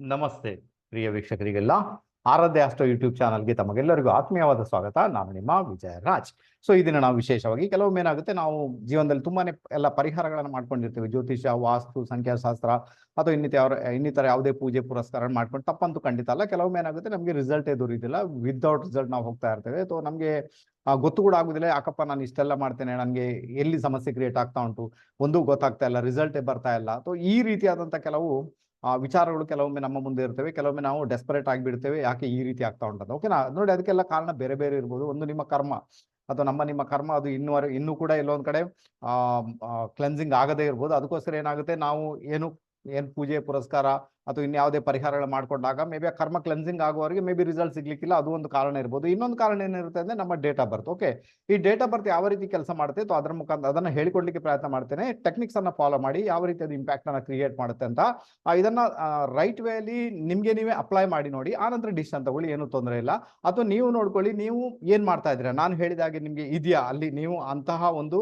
ನಮಸ್ತೆ ಪ್ರಿಯ ವೀಕ್ಷಕರಿಗೆಲ್ಲ. ಆರಾಧ್ಯ ಅಷ್ಟೋ ಯೂಟ್ಯೂಬ್ ಚಾನಲ್ಗೆ ತಮಗೆಲ್ಲರಿಗೂ ಆತ್ಮೀಯವಾದ ಸ್ವಾಗತ. ನಾನು ನಿಮ್ಮ ವಿಜಯ ರಾಜ್ ಸೊ ಇದನ್ನು ದಿನ ನಾವು ವಿಶೇಷವಾಗಿ ಕೆಲವೊಮ್ಮೆ ಏನಾಗುತ್ತೆ, ನಾವು ಜೀವನದಲ್ಲಿ ತುಂಬಾನೇ ಎಲ್ಲ ಪರಿಹಾರಗಳನ್ನು ಮಾಡ್ಕೊಂಡಿರ್ತೀವಿ. ಜ್ಯೋತಿಷ, ವಾಸ್ತು, ಸಂಖ್ಯಾಶಾಸ್ತ್ರ ಅಥವಾ ಇನ್ನಿತರ ಇನ್ನಿತರ ಯಾವುದೇ ಪೂಜೆ, ಪುರಸ್ಕಾರ ಮಾಡ್ಕೊಂಡು ತಪ್ಪಂತೂ ಖಂಡಿತ ಅಲ್ಲ. ಕೆಲವೊಮ್ಮೆ ಏನಾಗುತ್ತೆ, ನಮಗೆ ರಿಸಲ್ಟೇ ದೊರೆಯುದಿಲ್ಲ. ವಿದೌಟ್ ರಿಸಲ್ಟ್ ನಾವು ಹೋಗ್ತಾ ಇರ್ತೇವೆ. ಸೊ ನಮಗೆ ಗೊತ್ತು ಕೂಡ ಆಗುದಿಲ್ಲ. ಯಾಕಪ್ಪ ನಾನು ಇಷ್ಟೆಲ್ಲ ಮಾಡ್ತೇನೆ. ನನಗೆ ಎಲ್ಲಿ ಸಮಸ್ಯೆ ಕ್ರಿಯೇಟ್ ಆಗ್ತಾ ಉಂಟು? ಒಂದು ಗೊತ್ತಾಗ್ತಾ ಇಲ್ಲ. ರಿಸಲ್ಟೇ ಬರ್ತಾ ಇಲ್ಲ. ಸೊ ಈ ರೀತಿಯಾದಂಥ ಕೆಲವು ಆ ವಿಚಾರಗಳು ಕೆಲವೊಮ್ಮೆ ನಮ್ಮ ಮುಂದೆ ಇರ್ತವೆ, ಕೆಲವೊಮ್ಮೆ ನಾವು ಡೆಸ್ಪರೇಟ್ ಆಗಿಬಿಡ್ತೇವೆ, ಯಾಕೆ ಈ ರೀತಿ ಆಗ್ತಾ ಉಂಟಂತ. ಓಕೆನಾ ನೋಡಿ, ಅದಕ್ಕೆಲ್ಲ ಕಾರಣ ಬೇರೆ ಬೇರೆ ಇರ್ಬೋದು. ಒಂದು ನಿಮ್ಮ ಕರ್ಮ, ಅಥವಾ ನಮ್ಮ ನಿಮ್ಮ ಕರ್ಮ, ಅದು ಇನ್ನೂ ಇನ್ನೂ ಕೂಡ ಎಲ್ಲೊಂದು ಕಡೆ ಕ್ಲೆನ್ಸಿಂಗ್ ಆಗದೇ ಇರ್ಬೋದು. ಅದಕ್ಕೋಸ್ಕರ ಏನಾಗುತ್ತೆ? ನಾವು ಏನು ಏನು ಪೂಜೆ, ಪುರಸ್ಕಾರ ಅಥವಾ ಇನ್ಯಾವುದೇ ಪರಿಹಾರಗಳು ಮಾಡ್ಕೊಂಡಾಗ ಮೇ ಬಿ ಆ ಕರ್ಮ ಕ್ಲೆನ್ಸಿಂಗ್ ಆಗುವವರೆಗೆ ಮೇ ಬಿ ರಿಸಲ್ಟ್ ಸಿಗ್ಲಿಕ್ಕಿಲ್ಲ, ಅದು ಒಂದು ಕಾರಣ ಇರ್ಬೋದು. ಇನ್ನೊಂದು ಕಾರಣ ಏನಿರುತ್ತೆ ಅಂದ್ರೆ ನಮ್ಮ ಡೇಟ್ ಬರ್ತ್ ಓಕೆ ಈ ಡೇಟ್ ಬರ್ತ್ ಯಾವ ರೀತಿ ಕೆಲಸ ಮಾಡುತ್ತೆ ಅಥವಾ ಅದರ ಮುಖಾಂತರ ಅದನ್ನು ಹೇಳಿಕೊಡ್ಲಿಕ್ಕೆ ಪ್ರಯತ್ನ ಮಾಡ್ತೇನೆ. ಟೆಕ್ನಿಕ್ಸ್ ಅನ್ನ ಫಾಲೋ ಮಾಡಿ ಯಾವ ರೀತಿ ಅದು ಇಂಪ್ಯಾಕ್ಟ್ ಅನ್ನ ಕ್ರಿಯೇಟ್ ಮಾಡುತ್ತೆ ಅಂತ ಇದನ್ನ ರೈಟ್ ವೇಲಿ ನಿಮಗೆ ನೀವೇ ಅಪ್ಲೈ ಮಾಡಿ ನೋಡಿ. ಆ ನಂತರ ಡಿಸಿಷನ್ ತಗೊಳ್ಳಿ, ಏನು ತೊಂದರೆ ಇಲ್ಲ. ಅಥವಾ ನೀವು ನೋಡ್ಕೊಳ್ಳಿ, ನೀವು ಏನು ಮಾಡ್ತಾ ಇದ್ದೀರಾ? ನಾನು ಹೇಳಿದ ಹಾಗೆ ನಿಮ್ಗೆ ಇದೆಯಾ? ಅಲ್ಲಿ ನೀವು ಅಂತಹ ಒಂದು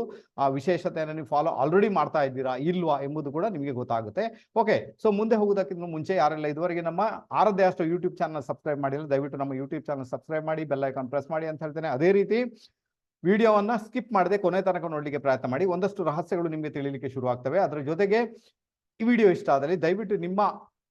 ವಿಶೇಷತೆಯನ್ನು ನೀವು ಫಾಲೋ ಆಲ್ರೆಡಿ ಮಾಡ್ತಾ ಇದ್ದೀರಾ? ಇಲ್ವಾ? ಎಂಬುದು ಕೂಡ ನಿಮಗೆ ಗೊತ್ತಾಗುತ್ತೆ. ಓಕೆ ಸೊ ಮುಂದೆ ಹೋಗೋದಕ್ಕಿಂತ ಮುಂಚೆ ಯಾರೆಲ್ಲ ಇದುವರೆಗೆ ನಮ್ಮ ಆರಾಧ್ಯ ಅಷ್ಟು ಯೂಟ್ಯೂಬ್ ಚಾನಲ್ ಸಬ್ಸ್ಕ್ರೈಬ್ ಮಾಡಿಲ್ಲ, ದಯವಿಟ್ಟು ನಮ್ಮ ಯೂಟ್ಯೂಬ್ ಚಾನಲ್ ಸಬ್ಸ್ಕ್ರೈಬ್ ಮಾಡಿ, ಬೆಲ್ ಐಕಾನ್ ಪ್ರೆಸ್ ಮಾಡಿ ಅಂತ ಹೇಳ್ತೇನೆ. ಅದೇ ರೀತಿ ವಿಡಿಯೋವನ್ನ ಸ್ಕಿಪ್ ಮಾಡದೆ ಕೊನೆ ತನಕ ನೋಡಲಿಕ್ಕೆ ಪ್ರಯತ್ನ ಮಾಡಿ. ಒಂದಷ್ಟು ರಹಸ್ಯಗಳು ನಿಮಗೆ ತಿಳಿಲಿಕ್ಕೆ ಶುರು ಆಗ್ತವೆ ಅದರ ಜೊತೆಗೆ ಈ ವಿಡಿಯೋ ಇಷ್ಟ ಆದಲ್ಲಿ ದಯವಿಟ್ಟು ನಿಮ್ಮ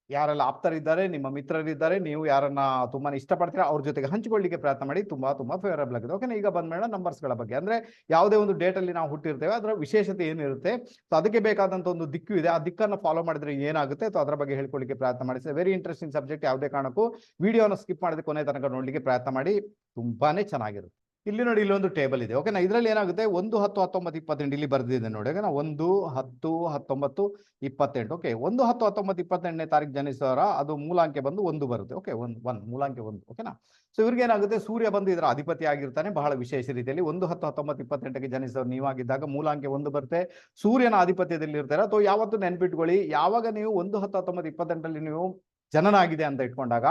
ಯಾರೆಲ್ಲ ಆಪ್ತರಿದ್ದಾರೆ, ನಿಮ್ಮ ಮಿತ್ರರಿದ್ದಾರೆ, ನೀವು ಯಾರನ್ನ ತುಂಬಾ ಇಷ್ಟಪಡ್ತೀರಾ, ಅವ್ರ ಜೊತೆಗೆ ಹಂಚಿಕೊಳ್ಳಿಕ್ಕೆ ಪ್ರಯತ್ನ ಮಾಡಿ, ತುಂಬಾ ತುಂಬಾ ಫೇವರಬಲ್ ಆಗಿದೆ. ಓಕೆ ಈಗ ಬಂದ್ಮೇಲೆ ನಂಬರ್ಸ್ಗಳ ಬಗ್ಗೆ. ಅಂದ್ರೆ ಯಾವುದೇ ಒಂದು ಡೇಟ್ ಅಲ್ಲಿ ನಾವು ಹುಟ್ಟಿರ್ತೇವೆ, ಅದರ ವಿಶೇಷತೆ ಏನಿರುತ್ತೆ? ಸೊ ಅದಕ್ಕೆ ಬೇಕಾದಂತ ಒಂದು ದಿಕ್ಕು ಇದೆ. ಆ ದಿಕ್ಕನ್ನು ಫಾಲೋ ಮಾಡಿದ್ರೆ ಏನಾಗುತ್ತೆ? ಸೊ ಅದರ ಬಗ್ಗೆ ಹೇಳ್ಕೊಳ್ಳಿಕ್ಕೆ ಪ್ರಯತ್ನ ಮಾಡಿ. ವೆರಿ ಇಂಟ್ರೆಸ್ಟಿಂಗ್ ಸಬ್ಜೆಕ್ಟ್ ಯಾವುದೇ ಕಾರಣಕ್ಕೂ. ವಿಡಿಯೋನ ಸ್ಕಿಪ್ ಮಾಡದೆ ಕೊನೆ ತನಕ ನೋಡ್ಲಿಕ್ಕೆ ಪ್ರಯತ್ನ ಮಾಡಿ. ತುಂಬಾನೇ ಚೆನ್ನಾಗಿರುತ್ತೆ. ಇಲ್ಲಿ ನೋಡಿ ಇಲ್ಲೊಂದು ಟೇಬಲ್ ಇದೆ. ಓಕೆನಾ ಇದರಲ್ಲಿ ಏನಾಗುತ್ತೆ? ಒಂದು, ಹತ್ತು, ಹತ್ತೊಂಬತ್ತು, ಇಪ್ಪತ್ತೆಂಟು ಇಲ್ಲಿ ಬರೆದಿದೆ ನೋಡಿ. ಓಕೆನಾ ಒಂದು, ಹತ್ತು, ಹತ್ತೊಂಬತ್ತು, ಇಪ್ಪತ್ತೆಂಟು. ಓಕೆ ಒಂದು, ಹತ್ತು, ಹತ್ತೊಂಬತ್ತು, ಇಪ್ಪತ್ತೆಂಟನೇ ತಾರೀಕು ಜನಿಸೋರ ಅದು ಮೂಲಾಂಕೆ ಬಂದು ಒಂದು ಬರುತ್ತೆ. ಓಕೆ ಒಂದು ಒನ್ ಮೂಲಾಂಕೆ ಒಂದು. ಓಕೆನಾ ಸೊ ಇವ್ರಿಗೆ ಏನಾಗುತ್ತೆ? ಸೂರ್ಯ ಬಂದು ಇದರ ಅಧಿಪತಿ ಆಗಿರ್ತಾನೆ, ಬಹಳ ವಿಶೇಷ ರೀತಿಯಲ್ಲಿ ಒಂದು, ಹತ್ತು, ಹತ್ತೊಂಬತ್ತು, ಇಪ್ಪತ್ತೆಂಟಕ್ಕೆ ಜನಿಸೋರು ನೀವಾಗಿದ್ದಾಗ ಮೂಲಾಂಕೆ ಒಂದು ಬರುತ್ತೆ. ಸೂರ್ಯನ ಆಧಿಪತ್ಯದಲ್ಲಿ ಇರ್ತಾರೆ. ಅಥವಾ ಯಾವತ್ತು ನೆನ್ಪಿಟ್ಕೊಳ್ಳಿ, ಯಾವಾಗ ನೀವು ಒಂದು, ಹತ್ತು, ಹತ್ತೊಂಬತ್ತು, ಇಪ್ಪತ್ತೆಂಟರಲ್ಲಿ ನೀವು ಜನನಾಗಿದೆ ಅಂತ ಇಟ್ಕೊಂಡಾಗ,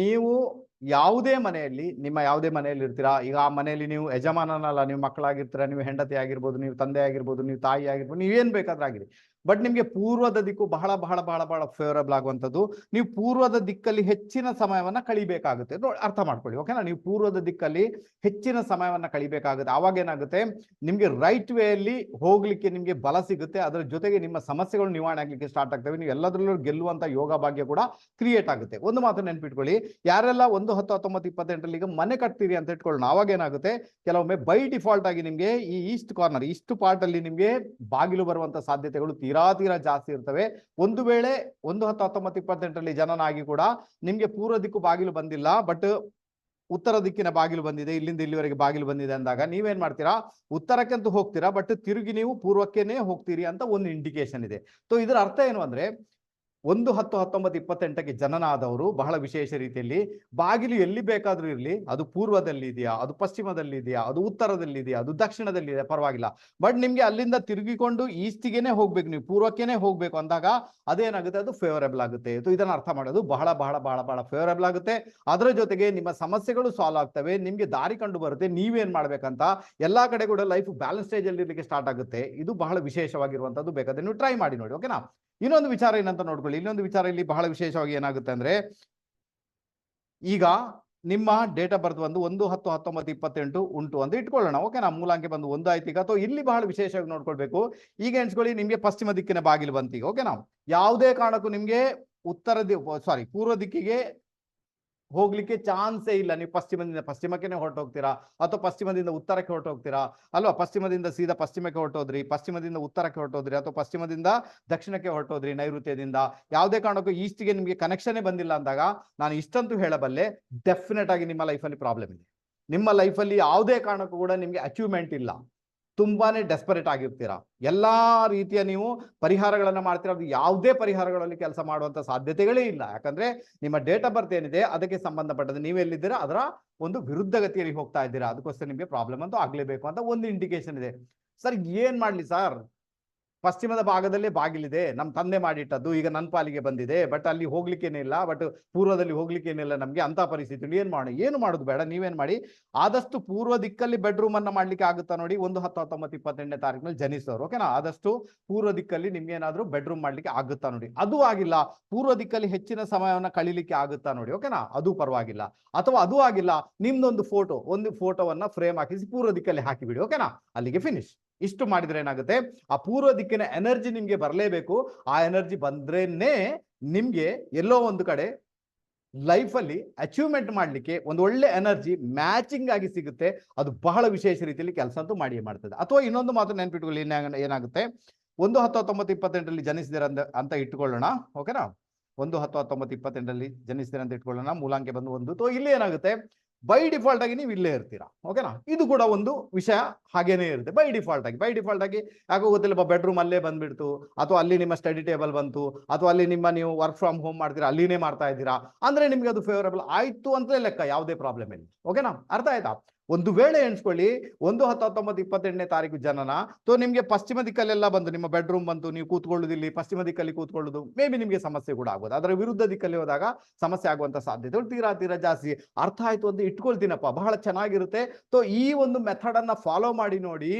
ನೀವು ಯಾವುದೇ ಮನೆಯಲ್ಲಿ, ನಿಮ್ಮ ಯಾವುದೇ ಮನೆಯಲ್ಲಿ ಇರ್ತೀರಾ? ಈಗ ಆ ಮನೆಯಲ್ಲಿ ನೀವು ಯಜಮಾನನಲ್ಲ, ನೀವು ಮಕ್ಕಳಾಗಿರ್ತೀರಾ, ನೀವು ಹೆಂಡತಿ ಆಗಿರ್ಬೋದು, ನೀವು ತಂದೆ ಆಗಿರ್ಬೋದು, ನೀವು ತಾಯಿ ಆಗಿರ್ಬೋದು, ನೀವೇನ್ ಬೇಕಾದ್ರೂ ಆಗಿರಿ. ಬಟ್ ನಿಮ್ಗೆ ಪೂರ್ವದ ದಿಕ್ಕು ಬಹಳ ಬಹಳ ಬಹಳ ಬಹಳ ಫೇವರಬಲ್ ಆಗುವಂಥದ್ದು. ನೀವು ಪೂರ್ವದ ದಿಕ್ಕಲ್ಲಿ ಹೆಚ್ಚಿನ ಸಮಯವನ್ನ ಕಳಿಬೇಕಾಗುತ್ತೆ. ಅರ್ಥ ಮಾಡ್ಕೊಳ್ಳಿ ಓಕೆನಾ ನೀವು ಪೂರ್ವದ ದಿಕ್ಕಲ್ಲಿ ಹೆಚ್ಚಿನ ಸಮಯವನ್ನ ಕಳಿಬೇಕಾಗುತ್ತೆ. ಆವಾಗ ಏನಾಗುತ್ತೆ? ನಿಮ್ಗೆ ರೈಟ್ ವೇ ಅಲ್ಲಿ ಹೋಗ್ಲಿಕ್ಕೆ ನಿಮ್ಗೆ ಬಲ ಸಿಗುತ್ತೆ. ಅದರ ಜೊತೆಗೆ ನಿಮ್ಮ ಸಮಸ್ಯೆಗಳು ನಿವಾರಣೆ ಆಗ್ಲಿಕ್ಕೆ ಸ್ಟಾರ್ಟ್ ಆಗ್ತವೆ. ನೀವು ಎಲ್ಲದರಲ್ಲೂ ಗೆಲ್ಲುವಂತ ಯೋಗ ಭಾಗ್ಯ ಕೂಡ ಕ್ರಿಯೇಟ್ ಆಗುತ್ತೆ. ಒಂದು ಮಾತು ನೆನ್ಪಿಟ್ಕೊಳ್ಳಿ. ಯಾರೆಲ್ಲ ಒಂದು ಹತ್ತು ಹತ್ತೊಂಬತ್ತು ಇಪ್ಪತ್ತೆಂಟರಲ್ಲಿ ಈಗ ಮನೆ ಕಟ್ತೀರಿ ಅಂತ ಇಟ್ಕೊಳ್ಳೋಣ. ಅವಾಗ ಏನಾಗುತ್ತೆ? ಕೆಲವೊಮ್ಮೆ ಬೈ ಡಿಫಾಲ್ಟ್ ಆಗಿ ನಿಮ್ಗೆ ಈ ಈಸ್ಟ್ ಕಾರ್ನರ್ ಇಷ್ಟು ಪಾರ್ಟ್ ಅಲ್ಲಿ ನಿಮ್ಗೆ ಬಾಗಿಲು ಬರುವಂತ ಸಾಧ್ಯತೆಗಳು ತೀರಾ ತೀರಾ ಜಾಸ್ತಿ ಇರ್ತವೆ. ಒಂದು ವೇಳೆ ಒಂದು ಹತ್ತು ಹತ್ತೊಂಬತ್ತು ಇಪ್ಪತ್ತೆಂಟರಲ್ಲಿ ಜನನಾಗಿ ಕೂಡ ನಿಮ್ಗೆ ಪೂರ್ವ ದಿಕ್ಕು ಬಾಗಿಲು ಬಂದಿಲ್ಲ, ಬಟ್ ಉತ್ತರ ದಿಕ್ಕಿನ ಬಾಗಿಲು ಬಂದಿದೆ, ಇಲ್ಲಿಂದ ಇಲ್ಲಿವರೆಗೆ ಬಾಗಿಲು ಬಂದಿದೆ ಅಂದಾಗ ನೀವೇನ್ ಮಾಡ್ತೀರಾ? ಉತ್ತರಕ್ಕಂತೂ ಹೋಗ್ತೀರಾ, ಬಟ್ ತಿರುಗಿ ನೀವು ಪೂರ್ವಕ್ಕೇನೆ ಹೋಗ್ತೀರಿ ಅಂತ ಒಂದು ಇಂಡಿಕೇಶನ್ ಇದೆ. ಸೊ ಇದರ ಅರ್ಥ ಏನು ಅಂದ್ರೆ ಒಂದು ಹತ್ತು ಹತ್ತೊಂಬತ್ತು ಇಪ್ಪತ್ತೆಂಟಕ್ಕೆ ಜನನ ಆದವರು ಬಹಳ ವಿಶೇಷ ರೀತಿಯಲ್ಲಿ ಬಾಗಿಲು ಎಲ್ಲಿ ಬೇಕಾದ್ರೂ ಇರಲಿ, ಅದು ಪೂರ್ವದಲ್ಲಿ ಇದೆಯಾ, ಅದು ಪಶ್ಚಿಮದಲ್ಲಿ ಇದೆಯಾ, ಅದು ಉತ್ತರದಲ್ಲಿ ಇದೆಯಾ, ಅದು ದಕ್ಷಿಣದಲ್ಲಿ ಇದೆ ಪರವಾಗಿಲ್ಲ. ಬಟ್ ನಿಮ್ಗೆ ಅಲ್ಲಿಂದ ತಿರುಗಿಕೊಂಡು ಈಸ್ಟಿಗೆನೆ ಹೋಗ್ಬೇಕು, ನೀವು ಪೂರ್ವಕ್ಕೆನೇ ಹೋಗ್ಬೇಕು ಅಂದಾಗ ಅದೇನಾಗುತ್ತೆ, ಅದು ಫೇವರೇಬಲ್ ಆಗುತ್ತೆ. ಇದು ಇದನ್ನ ಅರ್ಥ ಮಾಡೋದು ಬಹಳ ಬಹಳ ಬಹಳ ಬಹಳ ಫೇವರೇಬಲ್ ಆಗುತ್ತೆ. ಅದರ ಜೊತೆಗೆ ನಿಮ್ಮ ಸಮಸ್ಯೆಗಳು ಸಾಲ್ವ್ ಆಗ್ತವೆ, ನಿಮ್ಗೆ ದಾರಿ ಕಂಡು ಬರುತ್ತೆ, ನೀವೇನ್ ಮಾಡ್ಬೇಕಂತ ಎಲ್ಲಾ ಕಡೆ ಕೂಡ ಲೈಫ್ ಬ್ಯಾಲೆನ್ಸ್ ಸ್ಟೇಜ್ ಅಲ್ಲಿ ಇರ್ಲಿಕ್ಕೆ ಸ್ಟಾರ್ಟ್ ಆಗುತ್ತೆ. ಇದು ಬಹಳ ವಿಶೇಷವಾಗಿರುವಂತದ್ದು ಬೇಕಾದ್ರೆ ನೀವು ಟ್ರೈ ಮಾಡಿ ನೋಡಿ ಓಕೆನಾ ಇನ್ನೊಂದು ವಿಚಾರ ಏನಂತ ನೋಡ್ಕೊಳ್ಳಿ. ಇನ್ನೊಂದು ವಿಚಾರ ಇಲ್ಲಿ ಬಹಳ ವಿಶೇಷವಾಗಿ ಏನಾಗುತ್ತೆ ಅಂದ್ರೆ, ಈಗ ನಿಮ್ಮ ಡೇಟ್ ಆಫ್ ಬರ್ತ್ ಬಂದು ಒಂದು ಹತ್ತು ಹತ್ತೊಂಬತ್ತು ಇಪ್ಪತ್ತೆಂಟು ಉಂಟು ಅಂತ ಇಟ್ಕೊಳ್ಳೋಣ. ಓಕೆ ನಾ ಮೂಲಾಂಕೆ ಬಂದು ಒಂದು ಆಯ್ತು ಈಗ. ಅಥವಾ ಇಲ್ಲಿ ಬಹಳ ವಿಶೇಷವಾಗಿ ನೋಡ್ಕೊಳ್ಬೇಕು. ಈಗ ಎಣಿಸ್ಕೊಳ್ಳಿ, ನಿಮಗೆ ಪಶ್ಚಿಮ ದಿಕ್ಕಿನ ಬಾಗಿಲು ಬಂತು ಈಗ. ನಾವು ಯಾವುದೇ ಕಾರಣಕ್ಕೂ ನಿಮ್ಗೆ ಉತ್ತರ ಸಾರಿ ಪೂರ್ವ ದಿಕ್ಕಿಗೆ ಹೋಗ್ಲಿಕ್ಕೆ ಚಾನ್ಸೇ ಇಲ್ಲ. ನೀವು ಪಶ್ಚಿಮದಿಂದ ಪಶ್ಚಿಮಕ್ಕೆ ಹೊರಟೋಗ್ತೀರಾ? ಅಥವಾ ಪಶ್ಚಿಮದಿಂದ ಉತ್ತರಕ್ಕೆ ಹೊರಟೋಗ್ತೀರಾ? ಅಲ್ವಾ? ಪಶ್ಚಿಮದಿಂದ ಸೀದಾ ಪಶ್ಚಿಮಕ್ಕೆ ಹೊರಟೋದ್ರಿ, ಪಶ್ಚಿಮದಿಂದ ಉತ್ತರಕ್ಕೆ ಹೊರಟೋದ್ರಿ, ಅಥವಾ ಪಶ್ಚಿಮದಿಂದ ದಕ್ಷಿಣಕ್ಕೆ ಹೊರಟೋದ್ರಿ ನೈಋತ್ಯದಿಂದ. ಯಾವುದೇ ಕಾರಣಕ್ಕೂ ಈಸ್ಟ್ಗೆ ನಿಮಗೆ ಕನೆಕ್ಷನೇ ಬಂದಿಲ್ಲ ಅಂದಾಗ ನಾನು ಇಷ್ಟಂತೂ ಹೇಳಬಲ್ಲೆ ಡೆಫಿನೆಟ್ ಆಗಿ ನಿಮ್ಮ ಲೈಫಲ್ಲಿ ಪ್ರಾಬ್ಲಮ್ ಇದೆ. ನಿಮ್ಮ ಲೈಫಲ್ಲಿ ಯಾವುದೇ ಕಾರಣಕ್ಕೂ ಕೂಡ ನಿಮಗೆ ಅಚೀವ್ಮೆಂಟ್ ಇಲ್ಲ. ತುಂಬಾನೇ ಡೆಸ್ಪರೇಟ್ ಆಗಿರ್ತೀರಾ? ಎಲ್ಲಾ ರೀತಿಯ ನೀವು ಪರಿಹಾರಗಳನ್ನ ಮಾಡ್ತೀರಾ? ಅದು ಯಾವುದೇ ಪರಿಹಾರಗಳಲ್ಲಿ ಕೆಲಸ ಮಾಡುವಂತ ಸಾಧ್ಯತೆಗಳೇ ಇಲ್ಲ. ಯಾಕಂದ್ರೆ ನಿಮ್ಮ ಡೇಟ್ ಆಫ್ ಬರ್ತ್ ಏನಿದೆ, ಅದಕ್ಕೆ ಸಂಬಂಧಪಟ್ಟದ್ದು ನೀವು ಎಲ್ಲಿದ್ದೀರಾ? ಅದರ ಒಂದು ವಿರುದ್ಧ ಗತಿಯಲ್ಲಿ ಹೋಗ್ತಾ ಇದ್ದೀರಾ. ಅದಕ್ಕೋಸ್ಕರ ನಿಮಗೆ ಪ್ರಾಬ್ಲಮ್ ಅಂತೂ ಆಗಲೇಬೇಕು ಅಂತ ಒಂದು ಇಂಡಿಕೇಶನ್ ಇದೆ. ಸರ್ ಏನು ಮಾಡ್ಲಿ ಸರ್? ಪಶ್ಚಿಮದ ಭಾಗದಲ್ಲೇ ಬಾಗಿಲಿದೆ ನಮ್ಮ ತಂದೆ ಮಾಡಿಟ್ಟದ್ದು, ಈಗ ನನ್ನ ಪಾಲಿಗೆ ಬಂದಿದೆ ಬಟ್ ಅಲ್ಲಿ ಹೋಗ್ಲಿಕ್ಕೇನಿಲ್ಲ ಬಟ್ ಪೂರ್ವದಲ್ಲಿ ಹೋಗ್ಲಿಕ್ಕೇನಿಲ್ಲ ನಮಗೆ ಅಂತ ಪರಿಸ್ಥಿತಿ ಏನು ಮಾಡೋಣ ಏನು ಮಾಡೋದು ಬೇಡ, ನೀವೇನ್ ಮಾಡಿ, ಆದಷ್ಟು ಪೂರ್ವ ದಿಕ್ಕಲ್ಲಿ ಬೆಡ್ರೂಮ್ ಅನ್ನ ಮಾಡ್ಲಿಕ್ಕೆ ಆಗುತ್ತಾ ನೋಡಿ, ಒಂದು ಹತ್ತು ಹತ್ತೊಂಬತ್ತು ಇಪ್ಪತ್ತೆಂಟನೇ ತಾರೀಕಿನಲ್ಲಿ ಜನಿಸೋರು ಓಕೆನಾ ಆದಷ್ಟು ಪೂರ್ವ ದಿಕ್ಕಲ್ಲಿ ನಿಮ್ಗೆ ಏನಾದರೂ ಬೆಡ್ರೂಮ್ ಮಾಡ್ಲಿಕ್ಕೆ ಆಗುತ್ತಾ ನೋಡಿ. ಅದು ಆಗಿಲ್ಲ, ಪೂರ್ವ ದಿಕ್ಕಲ್ಲಿ ಹೆಚ್ಚಿನ ಸಮಯವನ್ನ ಕಳಿಲಿಕ್ಕೆ ಆಗುತ್ತಾ ನೋಡಿ ಓಕೆನಾ ಅದು ಪರವಾಗಿಲ್ಲ. ಅಥವಾ ಅದು ಆಗಿಲ್ಲ, ನಿಮ್ದೊಂದು ಫೋಟೋ ಒಂದು ಫೋಟೋವನ್ನ ಫ್ರೇಮ್ ಹಾಕಿಸಿ ಪೂರ್ವ ದಿಕ್ಕಲ್ಲಿ ಹಾಕಿಬಿಡಿ ಓಕೆನಾ ಅಲ್ಲಿಗೆ ಫಿನಿಶ್ ಇಷ್ಟು ಮಾಡಿದ್ರೆ ಏನಾಗುತ್ತೆ? ಆ ಪೂರ್ವ ದಿಕ್ಕಿನ ಎನರ್ಜಿ ನಿಮ್ಗೆ ಬರಲೇಬೇಕು. ಆ ಎನರ್ಜಿ ಬಂದ್ರೇನೆ ನಿಮ್ಗೆ ಎಲ್ಲೋ ಒಂದು ಕಡೆ ಲೈಫಲ್ಲಿ ಅಚೀವ್ಮೆಂಟ್ ಮಾಡಲಿಕ್ಕೆ ಒಂದು ಒಳ್ಳೆ ಎನರ್ಜಿ ಮ್ಯಾಚಿಂಗ್ ಆಗಿ ಸಿಗುತ್ತೆ. ಅದು ಬಹಳ ವಿಶೇಷ ರೀತಿಯಲ್ಲಿ ಕೆಲಸ ಅಂತೂ ಮಾಡಿಯೇ ಮಾಡ್ತದೆ. ಅಥವಾ ಇನ್ನೊಂದು ಮಾತು ನೆನ್ಪಿಟ್ಕೊಳ್ಳಿ ಏನಾಗ- ಏನಾಗುತ್ತೆ? ಒಂದು ಹತ್ತು ಹತ್ತೊಂಬತ್ತು ಇಪ್ಪತ್ತೆಂಟರಲ್ಲಿ ಜನಿಸಿದಿರ ಅಂತ ಅಂತ ಇಟ್ಕೊಳ್ಳೋಣ ಓಕೆನಾ ಒಂದು ಹತ್ತು ಹತ್ತೊಂಬತ್ತು ಇಪ್ಪತ್ತೆಂಟರಲ್ಲಿ ಜನಿಸಿದಿರ ಅಂತ ಇಟ್ಕೊಳ್ಳೋಣ. ಮೂಲಾಂಕೆ ಬಂದು ಒಂದು ತೋ ಇಲ್ಲಿ ಏನಾಗುತ್ತೆ? ಬೈ ಡಿಫಾಲ್ಟ್ ಆಗಿ ನೀವು ಇಲ್ಲೇ ಇರ್ತೀರಾ ಓಕೆನಾ ಇದು ಕೂಡ ಒಂದು ವಿಷಯ ಹಾಗೇನೇ ಇರುತ್ತೆ. ಬೈ ಡಿಫಾಲ್ಟ್ ಆಗಿ ಬೈ ಡಿಫಾಲ್ಟ್ ಆಗಿ ಯಾಕೋ ಗೊತ್ತಿಲ್ಲ ಬೆಡ್ರೂಮ್ ಅಲ್ಲೇ ಬಂದ್ಬಿಡ್ತು, ಅಥವಾ ಅಲ್ಲಿ ನಿಮ್ಮ ಸ್ಟಡಿ ಟೇಬಲ್ ಬಂತು, ಅಥವಾ ಅಲ್ಲಿ ನಿಮ್ಮ ನೀವು ವರ್ಕ್ ಫ್ರಮ್ ಹೋಮ್ ಮಾಡ್ತೀರಾ, ಅಲ್ಲಿನೇ ಮಾಡ್ತಾ ಇದ್ದೀರಾ, ಅಂದ್ರೆ ನಿಮ್ಗೆ ಅದು ಫೇವರಬಲ್ ಆಯ್ತು ಅಂತಲೇ ಲೆಕ್ಕ, ಯಾವುದೇ ಪ್ರಾಬ್ಲಮ್ ಇಲ್ಲ ಓಕೆನಾ ಅರ್ಥ ಆಯ್ತಾ? ಒಂದು ವೇಳೆ ಎಣಿಸ್ಕೊಳ್ಳಿ, ಒಂದು ಹತ್ತು ಹತ್ತೊಂಬತ್ತು ಇಪ್ಪತ್ತೆಂಟನೇ ತಾರೀಕು ಜನನ ಸೊ ನಿಮ್ಗೆ ಪಶ್ಚಿಮ ದಿಕ್ಕಲ್ಲೆಲ್ಲ ಬಂದು, ನಿಮ್ಮ ಬೆಡ್ರೂಮ್ ಬಂತು ನೀವು ಕೂತ್ಕೊಳ್ಳೋದು ಇಲ್ಲಿ ಪಶ್ಚಿಮ ದಿಕ್ಕಲ್ಲಿ ಕೂತ್ಕೊಳ್ಳೋದು ಮೇ ಬಿ ನಿಮ್ಗೆ ಸಮಸ್ಯೆ ಕೂಡ ಆಗ್ಬೋದು. ಅದರ ವಿರುದ್ಧ ದಿಕ್ಕಲ್ಲಿ ಹೋದಾಗ ಸಮಸ್ಯೆ ಆಗುವಂತ ಸಾಧ್ಯತೆಗಳು ತೀರಾ ತೀರಾ ಜಾಸ್ತಿ ಅರ್ಥ ಆಯ್ತು ಅಂತ ಇಟ್ಕೊಳ್ತೀನಪ್ಪ, ಬಹಳ ಚೆನ್ನಾಗಿರುತ್ತೆ. ಸೊ ಈ ಒಂದು ಮೆಥಡ್ ಅನ್ನ ಫಾಲೋ ಮಾಡಿ ನೋಡಿ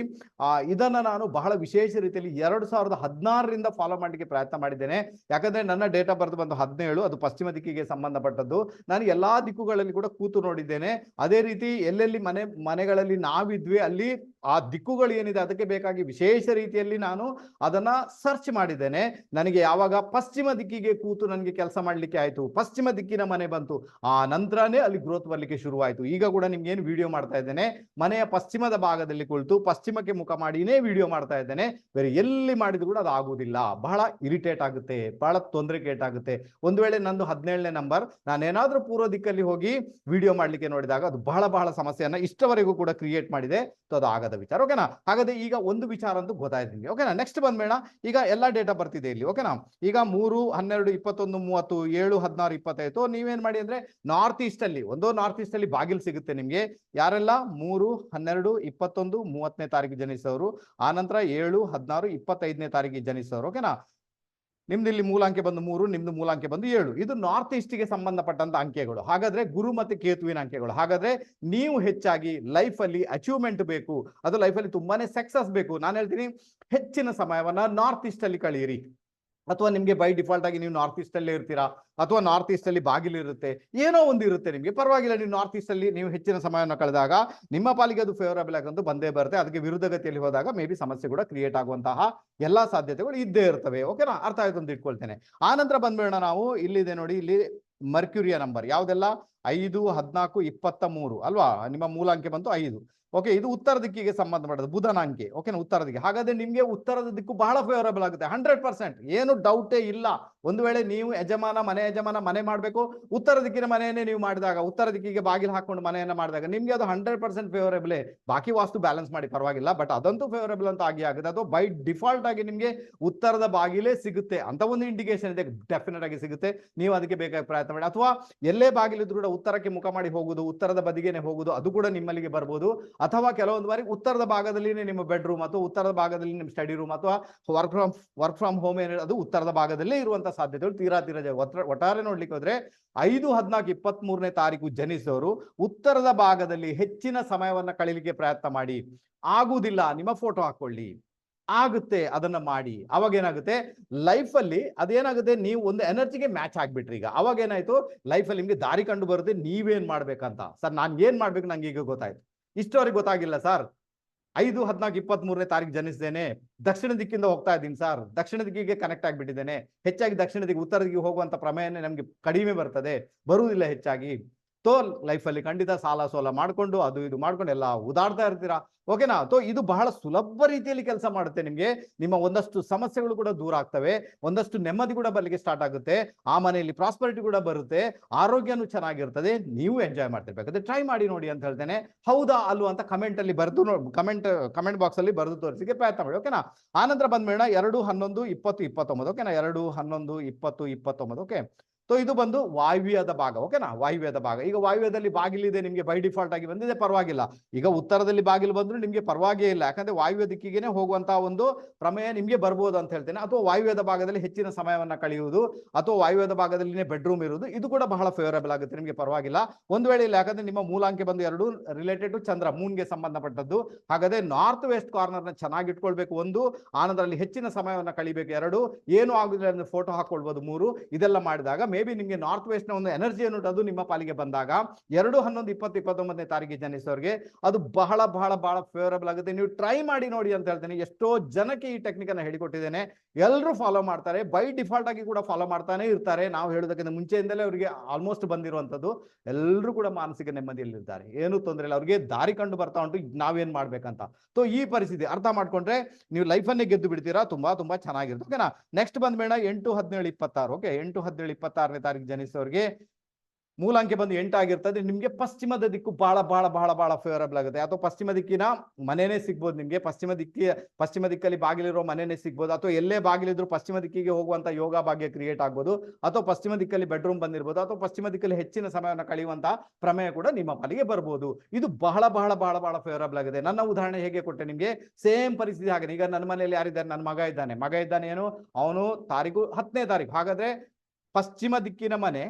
ಇದನ್ನ ನಾನು ಬಹಳ ವಿಶೇಷ ರೀತಿಯಲ್ಲಿ ಎರಡು ಸಾವಿರದ ಹದಿನಾರರಿಂದ ಫಾಲೋ ಮಾಡಲಿಕ್ಕೆ ಪ್ರಯತ್ನ ಮಾಡಿದ್ದೇನೆ. ಯಾಕಂದ್ರೆ ನನ್ನ ಡೇಟ್ ಆಫ್ ಬರ್ತ್ ಬಂದು ಹದಿನೇಳು, ಅದು ಪಶ್ಚಿಮ ದಿಕ್ಕಿಗೆ ಸಂಬಂಧಪಟ್ಟದ್ದು. ನಾನು ಎಲ್ಲಾ ದಿಕ್ಕುಗಳಲ್ಲಿ ಕೂಡ ಕೂತು ನೋಡಿದ್ದೇನೆ. ಅದೇ ರೀತಿ ಎಲ್ಲೆಲ್ಲಿ ಮನೆ ಮನೆಗಳಲ್ಲಿ ನಾವಿದ್ವಿ ಅಲ್ಲಿ ಆ ದಿಕ್ಕುಗಳು ಏನಿದೆ ಅದಕ್ಕೆ ಬೇಕಾಗಿ ವಿಶೇಷ ರೀತಿಯಲ್ಲಿ ನಾನು ಅದನ್ನ ಸರ್ಚ್ ಮಾಡಿದ್ದೇನೆ. ನನಗೆ ಯಾವಾಗ ಪಶ್ಚಿಮ ದಿಕ್ಕಿಗೆ ಕೂತು ನನಗೆ ಕೆಲಸ ಮಾಡ್ಲಿಕ್ಕೆ ಆಯ್ತು, ಪಶ್ಚಿಮ ದಿಕ್ಕಿನ ಮನೆ ಬಂತು, ಆ ನಂತರನೇ ಅಲ್ಲಿ ಗ್ರೋತ್ ಬರಲಿಕ್ಕೆ ಶುರುವಾಯಿತು. ಈಗ ಕೂಡ ನಿಮ್ಗೆ ಏನು ವಿಡಿಯೋ ಮಾಡ್ತಾ ಇದ್ದೇನೆ. ಮನೆಯ ಪಶ್ಚಿಮದ ಭಾಗದಲ್ಲಿ ಕುಳಿತು ಪಶ್ಚಿಮಕ್ಕೆ ಮುಖ ಮಾಡಿನೇ ವಿಡಿಯೋ ಮಾಡ್ತಾ ಇದ್ದೇನೆ. ಬೇರೆ ಎಲ್ಲಿ ಮಾಡಿದ್ರು ಕೂಡ ಅದು ಆಗುವುದಿಲ್ಲ. ಬಹಳ ಇರಿಟೇಟ್ ಆಗುತ್ತೆ, ಬಹಳ ತೊಂದರೆ ಕೇಟಾಗುತ್ತೆ ಒಂದು ವೇಳೆ ನಂದು ಹದಿನೇಳನೇ ನಂಬರ್ ನಾನೇನಾದ್ರೂ ಪೂರ್ವ ದಿಕ್ಕಲ್ಲಿ ಹೋಗಿ ವಿಡಿಯೋ ಮಾಡ್ಲಿಕ್ಕೆ ನೋಡಿದಾಗ ಅದು ಬಹಳ ಬಹಳ ಸಮಸ್ಯೆಯನ್ನ ಇಷ್ಟವರೆಗೂ ಕೂಡ ಕ್ರಿಯೇಟ್ ಮಾಡಿದೆ. ಅದು ಆಗದ ವಿಚಾರ ಓಕೆನಾ ಹಾಗಾದ್ರೆ ಈಗ ಒಂದು ವಿಚಾರ ಅಂತೂ ಗೊತ್ತಾಯ್ತು ನಿಮಗೆ ಓಕೆನಾ ನೆಕ್ಸ್ಟ್ ಬಂದ್ಬೇಡ ಈಗ ಎಲ್ಲ ಡೇಟಾ ಬರ್ತಿದೆ ಇಲ್ಲಿ ಓಕೆನಾ ಈಗ ಮೂರು, ಹನ್ನೆರಡು, ಇಪ್ಪತ್ತೊಂದು, ಮೂವತ್ತು, ಏಳು, ಹದಿನಾರು, ಇಪ್ಪತ್ತೈದು ನೀವೇನ್ ಮಾಡಿ ಅಂದ್ರೆ ನಾರ್ತ್ ಈಸ್ಟ್ ಅಲ್ಲಿ, ಒಂದು ನಾರ್ತ್ ಈಸ್ಟ್ ಅಲ್ಲಿ ಬಾಗಿಲು ಸಿಗುತ್ತೆ ನಿಮ್ಗೆ. ಯಾರೆಲ್ಲ? ಮೂರು, ಹನ್ನೆರಡು, ಇಪ್ಪತ್ತೊಂದು, ಮೂವತ್ತನೇ ತಾರೀಕು ಜನಿಸೋರು ಆನಂತರ ಏಳು, ಹದಿನಾರು, ಇಪ್ಪತ್ತೈದನೇ ತಾರೀಕಿಗೆ ಜನಿಸೋರು ಓಕೆನಾ ನಿಮ್ದು ಇಲ್ಲಿ ಮೂಲಾಂಕೆ ಬಂದು ಮೂರು, ನಿಮ್ದು ಮೂಲಾಂಕೆ ಬಂದು ಏಳು. ಇದು ನಾರ್ತ್ ಈಸ್ಟ್ಗೆ ಸಂಬಂಧಪಟ್ಟಂತ ಅಂಕೆಗಳು. ಹಾಗಾದ್ರೆ ಗುರು ಮತ್ತೆ ಕೇತುವಿನ ಅಂಕೆಗಳು. ಹಾಗಾದ್ರೆ ನೀವು ಹೆಚ್ಚಾಗಿ ಲೈಫ್ ಅಲ್ಲಿ ಅಚೀವ್ಮೆಂಟ್ ಬೇಕು. ಅದು ಲೈಫ್ ಅಲ್ಲಿ ತುಂಬಾನೇ ಸಕ್ಸಸ್ ಬೇಕು. ನಾನು ಹೇಳ್ತೀನಿ ಹೆಚ್ಚಿನ ಸಮಯವನ್ನ ನಾರ್ತ್ ಈಸ್ಟ್ ಅಲ್ಲಿ ಕಳೆಯಿರಿ. ಅಥವಾ ನಿಮ್ಗೆ ಬೈ ಡಿಫಾಲ್ಟ್ ಆಗಿ ನೀವು ನಾರ್ತ್ ಈಸ್ಟ್ ಅಲ್ಲೇ ಇರ್ತೀರಾ? ಅಥವಾ ನಾರ್ತ್ ಈಸ್ಟ್ ಅಲ್ಲಿ ಬಾಗಿಲು ಇರುತ್ತೆ? ಏನೋ ಒಂದು ಇರುತ್ತೆ ನಿಮಗೆ. ಪರವಾಗಿಲ್ಲ, ನೀವು ನಾರ್ತ್ ಈಸ್ಟ್ ಅಲ್ಲಿ ನೀವು ಹೆಚ್ಚಿನ ಸಮಯವನ್ನು ಕಳೆದಾಗ ನಿಮ್ಮ ಪಾಲಿಗೆ ಅದು ಫೇವರಬಲ್ ಆಗಂತೂ ಬಂದೇ ಬರುತ್ತೆ. ಅದಕ್ಕೆ ವಿರುದ್ಧ ಗತಿಯಲ್ಲಿ ಹೋದಾಗ ಮೇ ಬಿ ಸಮಸ್ಯೆ ಕೂಡ ಕ್ರಿಯೇಟ್ ಆಗುವಂತಹ ಎಲ್ಲಾ ಸಾಧ್ಯತೆಗಳು ಇದ್ದೇ ಇರ್ತವೆ. ಓಕೆನಾ ಅರ್ಥ ಆಯ್ತು ಅಂತ ಇಟ್ಕೊಳ್ತೇನೆ. ಆ ನಂತರ ನಾವು, ಇಲ್ಲಿದೆ ನೋಡಿ, ಇಲ್ಲಿ ಮರ್ಕ್ಯೂರಿಯಾ ನಂಬರ್ ಯಾವ್ದೆಲ್ಲ? ಐದು, ಹದಿನಾಲ್ಕು ಇಪ್ಪತ್ತ ಮೂರು ಅಲ್ವಾ? ನಿಮ್ಮ ಮೂಲಾಂಕೆ ಬಂತು ಐದು. ಓಕೆ ಇದು ಉತ್ತರ ದಿಕ್ಕಿಗೆ ಸಂಬಂಧಪಟ್ಟದ್ದು ಬುಧನ ಅಂಕೆ ಓಕೆನಾ ಉತ್ತರ ದಿಕ್ಕಿಗೆ. ಹಾಗಾದ್ರೆ ನಿಮಗೆ ಉತ್ತರದ ದಿಕ್ಕು ಬಹಳ ಫೇವರಬಲ್ ಆಗುತ್ತೆ. ಹಂಡ್ರೆಡ್ ಪರ್ಸೆಂಟ್ ಏನು ಡೌಟೇ ಇಲ್ಲ. ಒಂದು ವೇಳೆ ನೀವು ಯಜಮಾನ, ಮನೆ ಯಜಮಾನ ಮನೆ ಮಾಡಬೇಕು, ಉತ್ತರ ದಿಕ್ಕಿನ ಮನೆಯನ್ನೇ ನೀವು ಮಾಡಿದಾಗ, ಉತ್ತರ ದಿಕ್ಕಿಗೆ ಬಾಗಿಲು ಹಾಕೊಂಡು ಮನೆಯನ್ನ ಮಾಡಿದಾಗ ನಿಮ್ಗೆ ಅದು ಹಂಡ್ರೆಡ್ ಪರ್ಸೆಂಟ್ ಫೇವರೇಬಲ್ ಬಾಕಿ ವಾಸ್ತು ಬ್ಯಾಲೆನ್ಸ್ ಮಾಡಿ, ಪರವಾಗಿಲ್ಲ. ಬಟ್ ಅದಂತೂ ಫೇವರೇಬಲ್ ಅಂತ ಆಗಿ ಆಗುತ್ತೆ. ಅದು ಬೈ ಡಿಫಾಲ್ಟ್ ಆಗಿ ನಿಮಗೆ ಉತ್ತರದ ಬಾಗಿಲೇ ಸಿಗುತ್ತೆ. ಅಂತ ಒಂದು ಇಂಡಿಕೇಶನ್ ಇದೆ. ಡೆಫಿನೆಟ್ ಆಗಿ ಸಿಗುತ್ತೆ. ನೀವು ಅದಕ್ಕೆ ಬೇಕಾಗಿ ಪ್ರಯತ್ನ ಮಾಡಿ. ಅಥವಾ ಎಲ್ಲೇ ಬಾಗಿಲಿದ್ರು ಕೂಡ ಉತ್ತರಕ್ಕೆ ಮುಖ ಮಾಡಿ ಹೋಗುದು ಉತ್ತರದ ಬದಿಗೆನೆ ಹೋಗುದು ಅದು ಕೂಡ ನಿಮ್ಮಲ್ಲಿಗೆ ಬರ್ಬೋದು. ಅಥವಾ ಕೆಲವೊಂದು ಬಾರಿ ಉತ್ತರದ ಭಾಗದಲ್ಲಿನೇ ನಿಮ್ಮ ಬೆಡ್ರೂಮ್ ಅಥವಾ ಉತ್ತರದ ಭಾಗದಲ್ಲಿ ನಿಮ್ಮ ಸ್ಟಡಿ ರೂಮ್ ಅಥವಾ work from work from home ಏನ್ ಅದು ಉತ್ತರದ ಭಾಗದಲ್ಲೇ ಇರುವಂತಹ ಸಾಧ್ಯತೆಗಳು ತೀರಾ ತೀರಾ ಒಟ್ಟಾರೆ ನೋಡ್ಲಿಕ್ಕೆ ಹೋದ್ರೆ ಐದು ಹದಿನಾಲ್ಕು ಇಪ್ಪತ್ತ್ ಮೂರನೇ ತಾರೀಕು ಜನಿಸಿದವರು ಉತ್ತರದ ಭಾಗದಲ್ಲಿ ಹೆಚ್ಚಿನ ಸಮಯವನ್ನ ಕಳೀಲಿಕ್ಕೆ ಪ್ರಯತ್ನ ಮಾಡಿ. ಆಗುವುದಿಲ್ಲ, ನಿಮ್ಮ ಫೋಟೋ ಹಾಕೊಳ್ಳಿ ಆಗುತ್ತೆ ಅದನ್ನ ಮಾಡಿ. ಅವಾಗ ಏನಾಗುತ್ತೆ? ಲೈಫ್ ಅಲ್ಲಿ ಅದೇನಾಗುತ್ತೆ? ನೀವು ಒಂದು ಎನರ್ಜಿಗೆ ಮ್ಯಾಚ್ ಆಗ್ಬಿಟ್ರಿ ಈಗ. ಅವಾಗ ಏನಾಯ್ತು? ಲೈಫ್ ಅಲ್ಲಿ ನಿಮ್ಗೆ ದಾರಿ ಕಂಡು ಬರುತ್ತೆ, ನೀವೇನ್ ಮಾಡ್ಬೇಕಂತ. ಸರ್, ನಾನ್ ಏನ್ ಮಾಡ್ಬೇಕು ನಂಗೆ ಈಗ ಗೊತ್ತಾಯ್ತು. ಇಷ್ಟವರೆಗೆ ಗೊತ್ತಾಗಿಲ್ಲ ಸರ್. ಐದು, ಹದಿನಾಲ್ಕು ಇಪ್ಪತ್ತ್ ಮೂರನೇ ತಾರೀಕು ಜನಿಸಿದ್ದೇನೆ ದಕ್ಷಿಣ ದಿಕ್ಕಿಂದ ಹೋಗ್ತಾ ಇದ್ದೀನಿ ಸರ್. ದಕ್ಷಿಣ ದಿಕ್ಕಿಗೆ ಕನೆಕ್ಟ್ ಆಗಿಬಿಟ್ಟಿದ್ದೇನೆ. ಹೆಚ್ಚಾಗಿ ದಕ್ಷಿಣ ದಿಕ್ಕಿಗೆ, ಉತ್ತರ ದಿಕ್ಕಿಗೆ ಹೋಗುವಂತ ಪ್ರಮೇಯನೇ ನಮ್ಗೆ ಕಡಿಮೆ ಬರ್ತದೆ. ಬರುವುದಿಲ್ಲ ಹೆಚ್ಚಾಗಿ. ತೋ ಲೈಫಲ್ಲಿ ಖಂಡಿತ ಸಾಲ ಸೋಲ ಮಾಡ್ಕೊಂಡು ಅದು ಇದು ಮಾಡ್ಕೊಂಡು ಎಲ್ಲ ಉದಾಡ್ತಾ ಇರ್ತೀರಾ? ಓಕೆನಾ ತೋ ಇದು ಬಹಳ ಸುಲಭ ರೀತಿಯಲ್ಲಿ ಕೆಲಸ ಮಾಡುತ್ತೆ ನಿಮಗೆ. ನಿಮ್ಮ ಒಂದಷ್ಟು ಸಮಸ್ಯೆಗಳು ಕೂಡ ದೂರ ಆಗ್ತವೆ. ಒಂದಷ್ಟು ನೆಮ್ಮದಿ ಕೂಡ ಬರಲಿಕ್ಕೆ ಸ್ಟಾರ್ಟ್ ಆಗುತ್ತೆ. ಆ ಮನೆಯಲ್ಲಿ ಪ್ರಾಸ್ಪರಿಟಿ ಕೂಡ ಬರುತ್ತೆ. ಆರೋಗ್ಯನೂ ಚೆನ್ನಾಗಿರ್ತದೆ. ನೀವು ಎಂಜಾಯ್ ಮಾಡ್ತಿರ್ಬೇಕಾದ್ರೆ ಟ್ರೈ ಮಾಡಿ ನೋಡಿ ಅಂತ ಹೇಳ್ತೇನೆ. ಹೌದಾ, ಅಲ್ವಾ ಅಂತ ಕಮೆಂಟ್ ಅಲ್ಲಿ ಬರೆದು ಕಮೆಂಟ್ ಕಮೆಂಟ್ ಬಾಕ್ಸ್ ಅಲ್ಲಿ ಬರೆದು ತೋರಿಸಿಗೆ ಪ್ರಯತ್ನ ಮಾಡಿ. ಓಕೆನಾ ಆನಂತರ ಬಂದ್ಮೇಣ ಎರಡು ಹನ್ನೊಂದು ಇಪ್ಪತ್ತು ಇಪ್ಪತ್ತೊಂಬತ್ತು. ಓಕೆನಾ ಎರಡು ಹನ್ನೊಂದು ಇಪ್ಪತ್ತು ಇಪ್ಪತ್ತೊಂಬತ್ತು. ಓಕೆ ಸೊ ಇದು ಬಂದು ವಾಯುವ್ಯದ ಭಾಗ. ಓಕೆನಾ ವಾಯುವ್ಯದ ಭಾಗ. ಈಗ ವಾಯುವ್ಯದಲ್ಲಿ ಬಾಗಿಲಿದೆ ನಿಮಗೆ ಬೈ ಡಿಫಾಲ್ಟ್ ಆಗಿ ಬಂದಿದೆ, ಪರವಾಗಿಲ್ಲ. ಈಗ ಉತ್ತರದಲ್ಲಿ ಬಾಗಿಲು ಬಂದ್ರು ನಿಮಗೆ ಪರವಾಗೇ ಇಲ್ಲ. ಯಾಕಂದ್ರೆ ವಾಯುವ್ಯ ದಿಕ್ಕಿಗೆ ಹೋಗುವಂತಹ ಒಂದು ಪ್ರಮೇಯ ನಿಮಗೆ ಬರ್ಬೋದು ಅಂತ ಹೇಳ್ತೇನೆ. ಅಥವಾ ವಾಯುವ್ಯದ ಭಾಗದಲ್ಲಿ ಹೆಚ್ಚಿನ ಸಮಯವನ್ನು ಕಳೆಯುವುದು, ಅಥವಾ ವಾಯುವ್ಯದ ಭಾಗದಲ್ಲಿನೇ ಬೆಡ್ರೂಮ್ ಇರುವುದು, ಇದು ಕೂಡ ಬಹಳ ಫೇವರೇಬಲ್ ಆಗುತ್ತೆ. ನಿಮಗೆ ಪರವಾಗಿಲ್ಲ. ಒಂದು ವೇಳೆ ಇಲ್ಲ ಯಾಕಂದ್ರೆ ನಿಮ್ಮ ಮೂಲಾಂಕೆ ಬಂದು ಎರಡು ರಿಲೇಟೆಡ್ ಟು ಚಂದ್ರ ಮೂನ್ಗೆ ಸಂಬಂಧಪಟ್ಟದ್ದು. ಹಾಗಾದ್ರೆ ನಾರ್ತ್ ವೆಸ್ಟ್ ಕಾರ್ನರ್ನ ಚೆನ್ನಾಗಿ ಇಟ್ಕೊಳ್ಬೇಕು ಒಂದು, ಆನಂದರಲ್ಲಿ ಹೆಚ್ಚಿನ ಸಮಯವನ್ನು ಕಳಿಬೇಕು ಎರಡು, ಏನು ಆಗುದಿಲ್ಲ ಫೋಟೋ ಹಾಕೊಳ್ಬಹುದು ಮೂರು. ಇದೆಲ್ಲ ಮಾಡಿದಾಗ ಮೇ ಬಿ ನಿಮಗೆ ನಾರ್ತ್ ವೆಸ್ಟ್ನ ಒಂದು ಎನರ್ಜಿ ಅನ್ನೋದು ನಿಮ್ಮ ಪಾಲಿಗೆ ಬಂದಾಗ ಎರಡು ಹನ್ನೊಂದು ಇಪ್ಪತ್ತು ಇಪ್ಪತ್ತೊಂಬತ್ತನೇ ತಾರೀಕಿಗೆ ಜನಿಸೋರಿಗೆ ಅದು ಬಹಳ ಬಹಳ ಬಹಳ ಫೇವರಬಲ್ ಆಗುತ್ತೆ. ನೀವು ಟ್ರೈ ಮಾಡಿ ನೋಡಿ ಅಂತ ಹೇಳ್ತೇನೆ. ಎಷ್ಟೋ ಜನಕ್ಕೆ ಈ ಟೆಕ್ನಿಕ್ ಅನ್ನ ಹೇಳಿಕೊಟ್ಟಿದ್ದೇನೆ. ಎಲ್ಲರೂ ಫಾಲೋ ಮಾಡ್ತಾರೆ. ಬೈ ಡಿಫಾಲ್ಟ್ ಆಗಿ ಕೂಡ ಫಾಲೋ ಮಾಡ್ತಾನೆ ಇರ್ತಾರೆ. ನಾವು ಹೇಳೋದಕ್ಕಿಂತ ಮುಂಚೆಯಿಂದಲೇ ಅವರಿಗೆ ಆಲ್ಮೋಸ್ಟ್ ಬಂದಿರುವಂತದ್ದು ಎಲ್ಲರೂ ಕೂಡ ಮಾನಸಿಕ ನೆಮ್ಮದಿಯಲ್ಲಿರ್ತಾರೆ ಏನು ತೊಂದರೆ ಇಲ್ಲ. ಅವ್ರಿಗೆ ದಾರಿ ಕಂಡು ಬರ್ತಾ ಉಂಟು. ನಾವೇನ್ ಮಾಡ್ಬೇಕಂತ. ಸೊ ಈ ಪರಿಸ್ಥಿತಿ ಅರ್ಥ ಮಾಡ್ಕೊಂಡ್ರೆ ನೀವು ಲೈಫನ್ನೇ ಗೆದ್ದು ಬಿಡ್ತೀರಾ? ತುಂಬಾ ತುಂಬಾ ಚೆನ್ನಾಗಿರುತ್ತೆ. ಓಕೆನಾ ನೆಕ್ಸ್ಟ್ ಬಂದ್ಬೇಡ ಎಂಟು ಹದಿನೇಳು ಇಪ್ಪತ್ತಾರು. ಓಕೆ ಎಂಟು ಹದಿನೇಳು ಇಪ್ಪತ್ತಾರನೇ ತಾರೀಕು ಜನಿಸೋರಿಗೆ ಮೂಲಾಂಕೆ ಬಂದು ಎಂಟಾಗಿರ್ತದೆ ನಿಮ್ಗೆ ಪಶ್ಚಿಮದ ದಿಕ್ಕು ಬಹಳ ಬಹಳ ಬಹಳ ಬಹಳ ಫೇವರಬಲ್ ಆಗುತ್ತೆ. ಅಥವಾ ಪಶ್ಚಿಮ ದಿಕ್ಕಿನ ಮನೆನೇ ಸಿಗ್ಬೋದು ನಿಮ್ಗೆ. ಪಶ್ಚಿಮ ದಿಕ್ಕಿ ಪಶ್ಚಿಮ ದಿಕ್ಕಲ್ಲಿ ಬಾಗಿಲಿರೋ ಮನೆನೇ ಸಿಗ್ಬೋದು. ಅಥವಾ ಎಲ್ಲೇ ಬಾಗಿಲಿದ್ರು ಪಶ್ಚಿಮ ದಿಕ್ಕಿಗೆ ಹೋಗುವಂತ ಯೋಗ ಭಾಗ್ಯ ಕ್ರಿಯೇಟ್ ಆಗ್ಬೋದು. ಅಥವಾ ಪಶ್ಚಿಮ ದಿಕ್ಕಲ್ಲಿ ಬೆಡ್ರೂಮ್ ಬಂದಿರ್ಬೋದು. ಅಥವಾ ಪಶ್ಚಿಮ ದಿಕ್ಕಲ್ಲಿ ಹೆಚ್ಚಿನ ಸಮಯವನ್ನು ಕಳೆಯುವಂತ ಪ್ರಮೇಯ ಕೂಡ ನಿಮ್ಮ ಪಾಲಿಗೆ ಬರ್ಬೋದು. ಇದು ಬಹಳ ಬಹಳ ಬಹಳ ಬಹಳ ಫೇವರಬಲ್ ಆಗಿದೆ. ನನ್ನ ಉದಾಹರಣೆ ಹೇಗೆ ಕೊಟ್ಟೆ ನಿಮ್ಗೆ? ಸೇಮ್ ಪರಿಸ್ಥಿತಿ ಹಾಗೆ. ಈಗ ನನ್ನ ಮನೆಯಲ್ಲಿ ಯಾರಿದ್ದಾರೆ? ನನ್ನ ಮಗ ಇದ್ದಾನೆ. ಮಗ ಇದ್ದಾನೆ ಏನು? ಅವನು ತಾರೀಕು ಹತ್ತನೇ ತಾರೀಕು. ಹಾಗಾದ್ರೆ ಪಶ್ಚಿಮ ದಿಕ್ಕಿನ ಮನೆ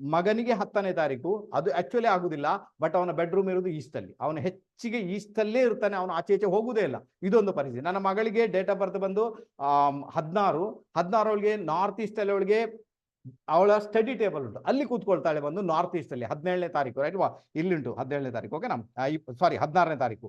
ಮಗನಿಗೆ ಹತ್ತನೇ ತಾರೀಕು, ಅದು ಆಕ್ಚುಲಿ ಆಗುದಿಲ್ಲ ಬಟ್ ಅವನ ಬೆಡ್ರೂಮ್ ಇರುವುದು ಈಸ್ಟ್ ಅಲ್ಲಿ. ಅವನು ಹೆಚ್ಚಿಗೆ ಈಸ್ಟ್ ಅಲ್ಲೇ ಇರ್ತಾನೆ, ಅವನು ಆಚೆ ಈಚೆ ಹೋಗುದೇ ಇಲ್ಲ. ಇದೊಂದು ಪರಿಸ್ಥಿತಿ. ನನ್ನ ಮಗಳಿಗೆ ಡೇಟ್ ಆಫ್ ಬರ್ತ್ ಬಂದು ಹದಿನಾರು ಹದಿನಾರು. ಅವಳಿಗೆ ನಾರ್ತ್ ಈಸ್ಟ್ ಅಲ್ಲಿ ಅವಳಿಗೆ, ಅವಳ ಸ್ಟಡಿ ಟೇಬಲ್ ಉಂಟು. ಅಲ್ಲಿ ಕೂತ್ಕೊಳ್ತಾಳೆ ಬಂದು ನಾರ್ತ್ ಈಸ್ಟ್ ಅಲ್ಲಿ. ಹದಿನೇಳನೇ ತಾರೀಕು ರೈಟ್ ವಾ, ಇಲ್ಲಿಂಟು. ಹದಿನೇಳನೇ ತಾರೀಕು ಓಕೆನಾ ಸಾರಿ ಹದಿನಾರನೇ ತಾರೀಕು.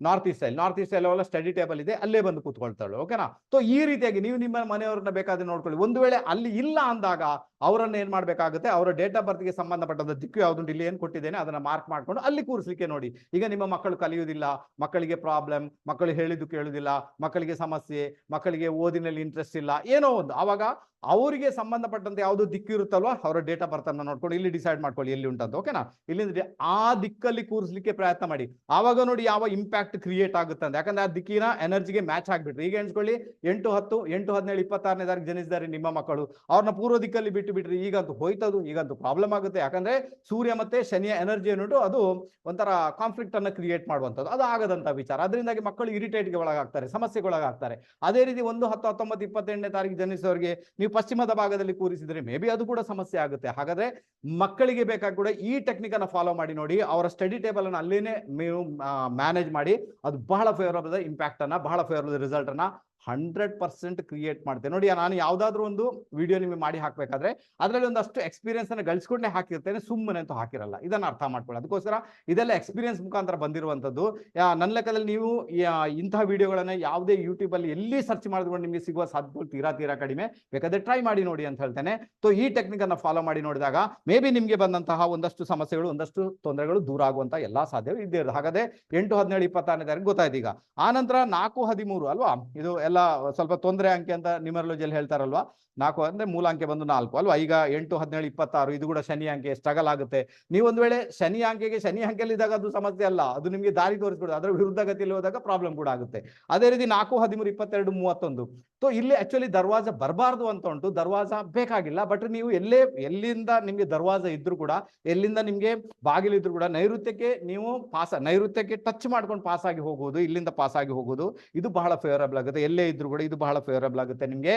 ನಾರ್ತ್ ಈಸ್ಟ್ ಅಲ್ಲಿ ನಾರ್ತ್ ಈಸ್ಟ್ ಅಲ್ಲಿ ಅವೆಲ್ಲ ಸ್ಟಡಿ ಟೇಬಲ್ ಇದೆ. ಅಲ್ಲೇ ಬಂದು ಕೂತ್ಕೊಳ್ತಾಳು. ಓಕೆನಾ ಸೊ ಈ ರೀತಿಯಾಗಿ ನೀವು ನಿಮ್ಮ ಮನೆಯವ್ರನ್ನ ಬೇಕಾದ್ರೆ ನೋಡ್ಕೊಳ್ಳಿ. ಒಂದು ವೇಳೆ ಅಲ್ಲಿ ಇಲ್ಲ ಅಂದಾಗ ಅವರನ್ನ ಏನ್ ಮಾಡ್ಬೇಕಾಗುತ್ತೆ? ಅವರ ಡೇಟ್ ಆಫ್ ಬರ್ತ್ಗೆ ಸಂಬಂಧಪಟ್ಟಂತ ದಿಕ್ಕು ಯಾವ್ದು ಇಲ್ಲಿ ಏನ್ ಕೊಟ್ಟಿದ್ದೇನೆ? ಅದನ್ನ ಮಾರ್ಕ್ ಮಾಡ್ಕೊಂಡು ಅಲ್ಲಿ ಕೂರಿಸ್ಲಿಕ್ಕೆ ನೋಡಿ. ಈಗ ನಿಮ್ಮ ಮಕ್ಕಳು ಕಲಿಯುವುದಿಲ್ಲ. ಮಕ್ಕಳಿಗೆ ಪ್ರಾಬ್ಲಮ್ ಮಕ್ಕಳು ಹೇಳಿದ್ದು ಕೇಳುವುದಿಲ್ಲ. ಮಕ್ಕಳಿಗೆ ಸಮಸ್ಯೆ, ಮಕ್ಕಳಿಗೆ ಓದಿನಲ್ಲಿ ಇಂಟ್ರೆಸ್ಟ್ ಇಲ್ಲ. ಏನೋ ಒಂದು. ಅವಾಗ ಅವರಿಗೆ ಸಂಬಂಧಪಟ್ಟಂತೆ ಯಾವುದು ದಿಕ್ಕು ಇರುತ್ತಲ್ವಾ? ಅವರ ಡೇಟ್ ಆಫ್ ಬರ್ತ್ ಅನ್ನ ನೋಡ್ಕೊಂಡು ಇಲ್ಲಿ ಡಿಸೈಡ್ ಮಾಡ್ಕೊಳ್ಳಿ ಎಲ್ಲಿ ಉಂಟಂತ. ಓಕೆನಾ ಇಲ್ಲಿಂದ ಆ ದಿಕ್ಕಲ್ಲಿ ಕೂರಿಸ್ಲಿಕ್ಕೆ ಪ್ರಯತ್ನ ಮಾಡಿ. ಆವಾಗ ನೋಡಿ ಯಾವ ಇಂಪ್ಯಾಕ್ಟ್ ಕ್ರಿಯೇಟ್ ಆಗುತ್ತೆ ಅಂತ. ಯಾಕಂದ್ರೆ ಆ ದಿಕ್ಕಿನ ಎನರ್ಜಿಗೆ ಮ್ಯಾಚ್ ಆಗ್ಬಿಟ್ರಿ. ಈಗ ಎಣಿಸ್ಕೊಳ್ಳಿ ಎಂಟು ಹತ್ತು ಎಂಟು ಹದಿನೇಳು ಇಪ್ಪತ್ತಾರನೇ ತಾರೀಕು ಜನಿಸಿದ್ದಾರೆ ನಿಮ್ಮ ಮಕ್ಕಳು. ಅವ್ರನ್ನ ಪೂರ್ವ ದಿಕ್ಕಲ್ಲಿ ಬಿಟ್ಟು ಬಿಟ್ರಿ ಈಗಂತೂ ಹೋಯ್ತದು ಈಗಂತೂ ಪ್ರಾಬ್ಲಮ್ ಆಗುತ್ತೆ. ಯಾಕಂದ್ರೆ ಸೂರ್ಯ ಮತ್ತೆ ಶನಿಯ ಎನರ್ಜಿ ಅನ್ನೋದು ಅದು ಒಂಥರ ಕಾನ್ಫ್ಲಿಕ್ಟ್ ಅನ್ನ ಕ್ರಿಯೇಟ್ ಮಾಡುವಂಥದ್ದು. ಅದು ಆಗದಂತ ವಿಚಾರ. ಅದರಿಂದಾಗಿ ಮಕ್ಕಳು ಇರಿಟೇಟ್ಗೆ ಒಳಗಾಗ್ತಾರೆ ಸಮಸ್ಯೆಗೆ ಒಳಗಾಗ್ತಾರೆ. ಅದೇ ರೀತಿ ಒಂದು ಹತ್ತು ಹತ್ತೊಂಬತ್ತು ಇಪ್ಪತ್ತೆಂಟನೇ ತಾರೀಕು ಜನಿಸೋರಿಗೆ ನೀವು ಪಶ್ಚಿಮದ ಭಾಗದಲ್ಲಿ ಕೂರಿಸಿದ್ರೆ ಮೇ ಬಿ ಅದು ಕೂಡ ಸಮಸ್ಯೆ ಆಗುತ್ತೆ. ಹಾಗಾದ್ರೆ ಮಕ್ಕಳಿಗೆ ಬೇಕಾಗಿ ಕೂಡ ಈ ಟೆಕ್ನಿಕ್ ಅನ್ನ ಫಾಲೋ ಮಾಡಿ ನೋಡಿ ಅವರ ಸ್ಟಡಿ ಟೇಬಲ್ ಅನ್ನು ಅಲ್ಲೇನೆ ನೀವು ಮ್ಯಾನೇಜ್ ಮಾಡಿ ಅದು ಬಹಳ ಫೇವರಬಲ್ ಇಂಪ್ಯಾಕ್ಟ್ ಅನ್ನ ಬಹಳ ಫೇವರಬಲ್ ರಿಸಲ್ಟ್ ಅನ್ನ ಹಂಡ್ರೆಡ್ ಪರ್ಸೆಂಟ್ ಕ್ರಿಯೇಟ್ ಮಾಡ್ತೇನೆ ನೋಡಿ, ನಾನು ಯಾವ್ದಾದ್ರು ಒಂದು ವಿಡಿಯೋ ನಿಮಗೆ ಮಾಡಿ ಹಾಕ್ಬೇಕಾದ್ರೆ ಅದರಲ್ಲಿ ಒಂದಷ್ಟು ಎಕ್ಸ್ಪೀರಿಯನ್ಸ್ ಅನ್ನ ಗಳಿಸ್ಕೊಂಡೇ ಹಾಕಿರ್ತೇನೆ, ಸುಮ್ಮನೆ ಅಂತೂ ಹಾಕಿರಲ್ಲ. ಇದನ್ನ ಅರ್ಥ ಮಾಡ್ಕೊಳ್ಳಿ ಅದಕ್ಕೋಸ್ಕರ ಇದೆಲ್ಲ ಎಕ್ಸ್ಪೀರಿಯನ್ಸ್ ಮುಖಾಂತರ ಬಂದಿರುವಂತದ್ದು ನನ್ನ ಲೆಕ್ಕದಲ್ಲಿ ನೀವು ಇಂತಹ ವಿಡಿಯೋಗಳನ್ನ ಯಾವುದೇ ಯೂಟ್ಯೂಬ್ ಅಲ್ಲಿ ಎಲ್ಲಿ ಸರ್ಚ್ ಮಾಡಿದ್ರು ನಿಮಗೆ ಸಿಗುವ ಸಾಧ್ಯತೆಗಳು ತೀರಾ ತೀರಾ ಕಡಿಮೆ. ಬೇಕಾದ್ರೆ ಟ್ರೈ ಮಾಡಿ ನೋಡಿ ಅಂತ ಹೇಳ್ತೇನೆ. ಸೊ ಈ ಟೆಕ್ನಿಕ್ ಅನ್ನ ಫಾಲೋ ಮಾಡಿ ನೋಡಿದಾಗ ಮೇ ಬಿ ನಿಮಗೆ ಬಂದಂತಹ ಒಂದಷ್ಟು ಸಮಸ್ಯೆಗಳು, ಒಂದಷ್ಟು ತೊಂದರೆಗಳು ದೂರ ಆಗುವಂತ ಎಲ್ಲಾ ಸಾಧ್ಯ ಇದ್ದೇ ಇರೋದು. ಹಾಗಾದ್ರೆ ಎಂಟು, ಹದಿನೇಳು, ಇಪ್ಪತ್ತಾರನೇ ತಾರೀಕು ಗೊತ್ತಾಯ್ತು ಈಗ. ಆ ನಂತರ ನಾಲ್ಕು, ಹದಿಮೂರು ಅಲ್ವಾ? ಇದು ಎಲ್ಲ ಸ್ವಲ್ಪ ತೊಂದರೆ ಅಂಕೆ ಅಂತ ನ್ಯೂಮರಾಲಜಿಯಲ್ಲಿ ಹೇಳ್ತಾರಲ್ವಾ? ನಾಲ್ಕು ಅಂದ್ರೆ ಮೂಲ ಅಂಕೆ ಬಂದು ನಾಲ್ಕು. ಅಲ್ವಾ? ಈಗ ಎಂಟು, ಹದಿನೇಳು, ಇಪ್ಪತ್ತಾರು, ಇದು ಕೂಡ ಶನಿ ಅಂಕೆ ಸ್ಟ್ರಗಲ್ ಆಗುತ್ತೆ. ನೀವು ಒಂದ್ ವೇಳೆ ಶನಿ ಅಂಕೆಗೆ ಶನಿ ಅಂಕೆಯಲ್ಲಿ ಇದ್ದಾಗ ಅದು ಸಮಸ್ಯೆ ಅಲ್ಲ. ಅದು ನಿಮಗೆ ದಾರಿ ತೋರಿಸ್ಬಿಡುತ್ತೆ. ಅದರ ವಿರುದ್ಧ ಗತಿಯಲ್ಲಿ ಹೋದಾಗ ಪ್ರಾಬ್ಲಮ್ ಕೂಡ ಆಗುತ್ತೆ. ಅದೇ ರೀತಿ ನಾಲ್ಕು, ಹದಿಮೂರು, ಇಪ್ಪತ್ತೆರಡು, ಮೂವತ್ತೊಂದು. ಸೊ ಇಲ್ಲಿ ಆಕ್ಚುಲಿ ದರ್ವಾಜ ಬರಬಾರ್ದು ಅಂತ ಉಂಟು. ದರ್ವಾಜ ಬೇಕಾಗಿಲ್ಲ. ಬಟ್ ನೀವು ಎಲ್ಲೇ, ಎಲ್ಲಿಂದ ನಿಮ್ಗೆ ದರ್ವಾಜ ಇದ್ರು ಕೂಡ, ಎಲ್ಲಿಂದ ನಿಮ್ಗೆ ಬಾಗಿಲಿದ್ರು ಕೂಡ ನೈಋತ್ಯಕ್ಕೆ ನೀವು ಪಾಸ್ ನೈಋತ್ಯಕ್ಕೆ ಟಚ್ ಮಾಡ್ಕೊಂಡು ಪಾಸ್ ಆಗಿ ಹೋಗುವುದು, ಇಲ್ಲಿಂದ ಪಾಸ್ ಆಗಿ ಹೋಗುವುದು, ಇದು ಬಹಳ ಫೇವರಬಲ್ ಆಗುತ್ತೆ. ಎಲ್ಲೇ ಇದ್ರು ಕೂಡ ಇದು ಬಹಳ ಫೇವರಬಲ್ ಆಗುತ್ತೆ ನಿಮ್ಗೆ.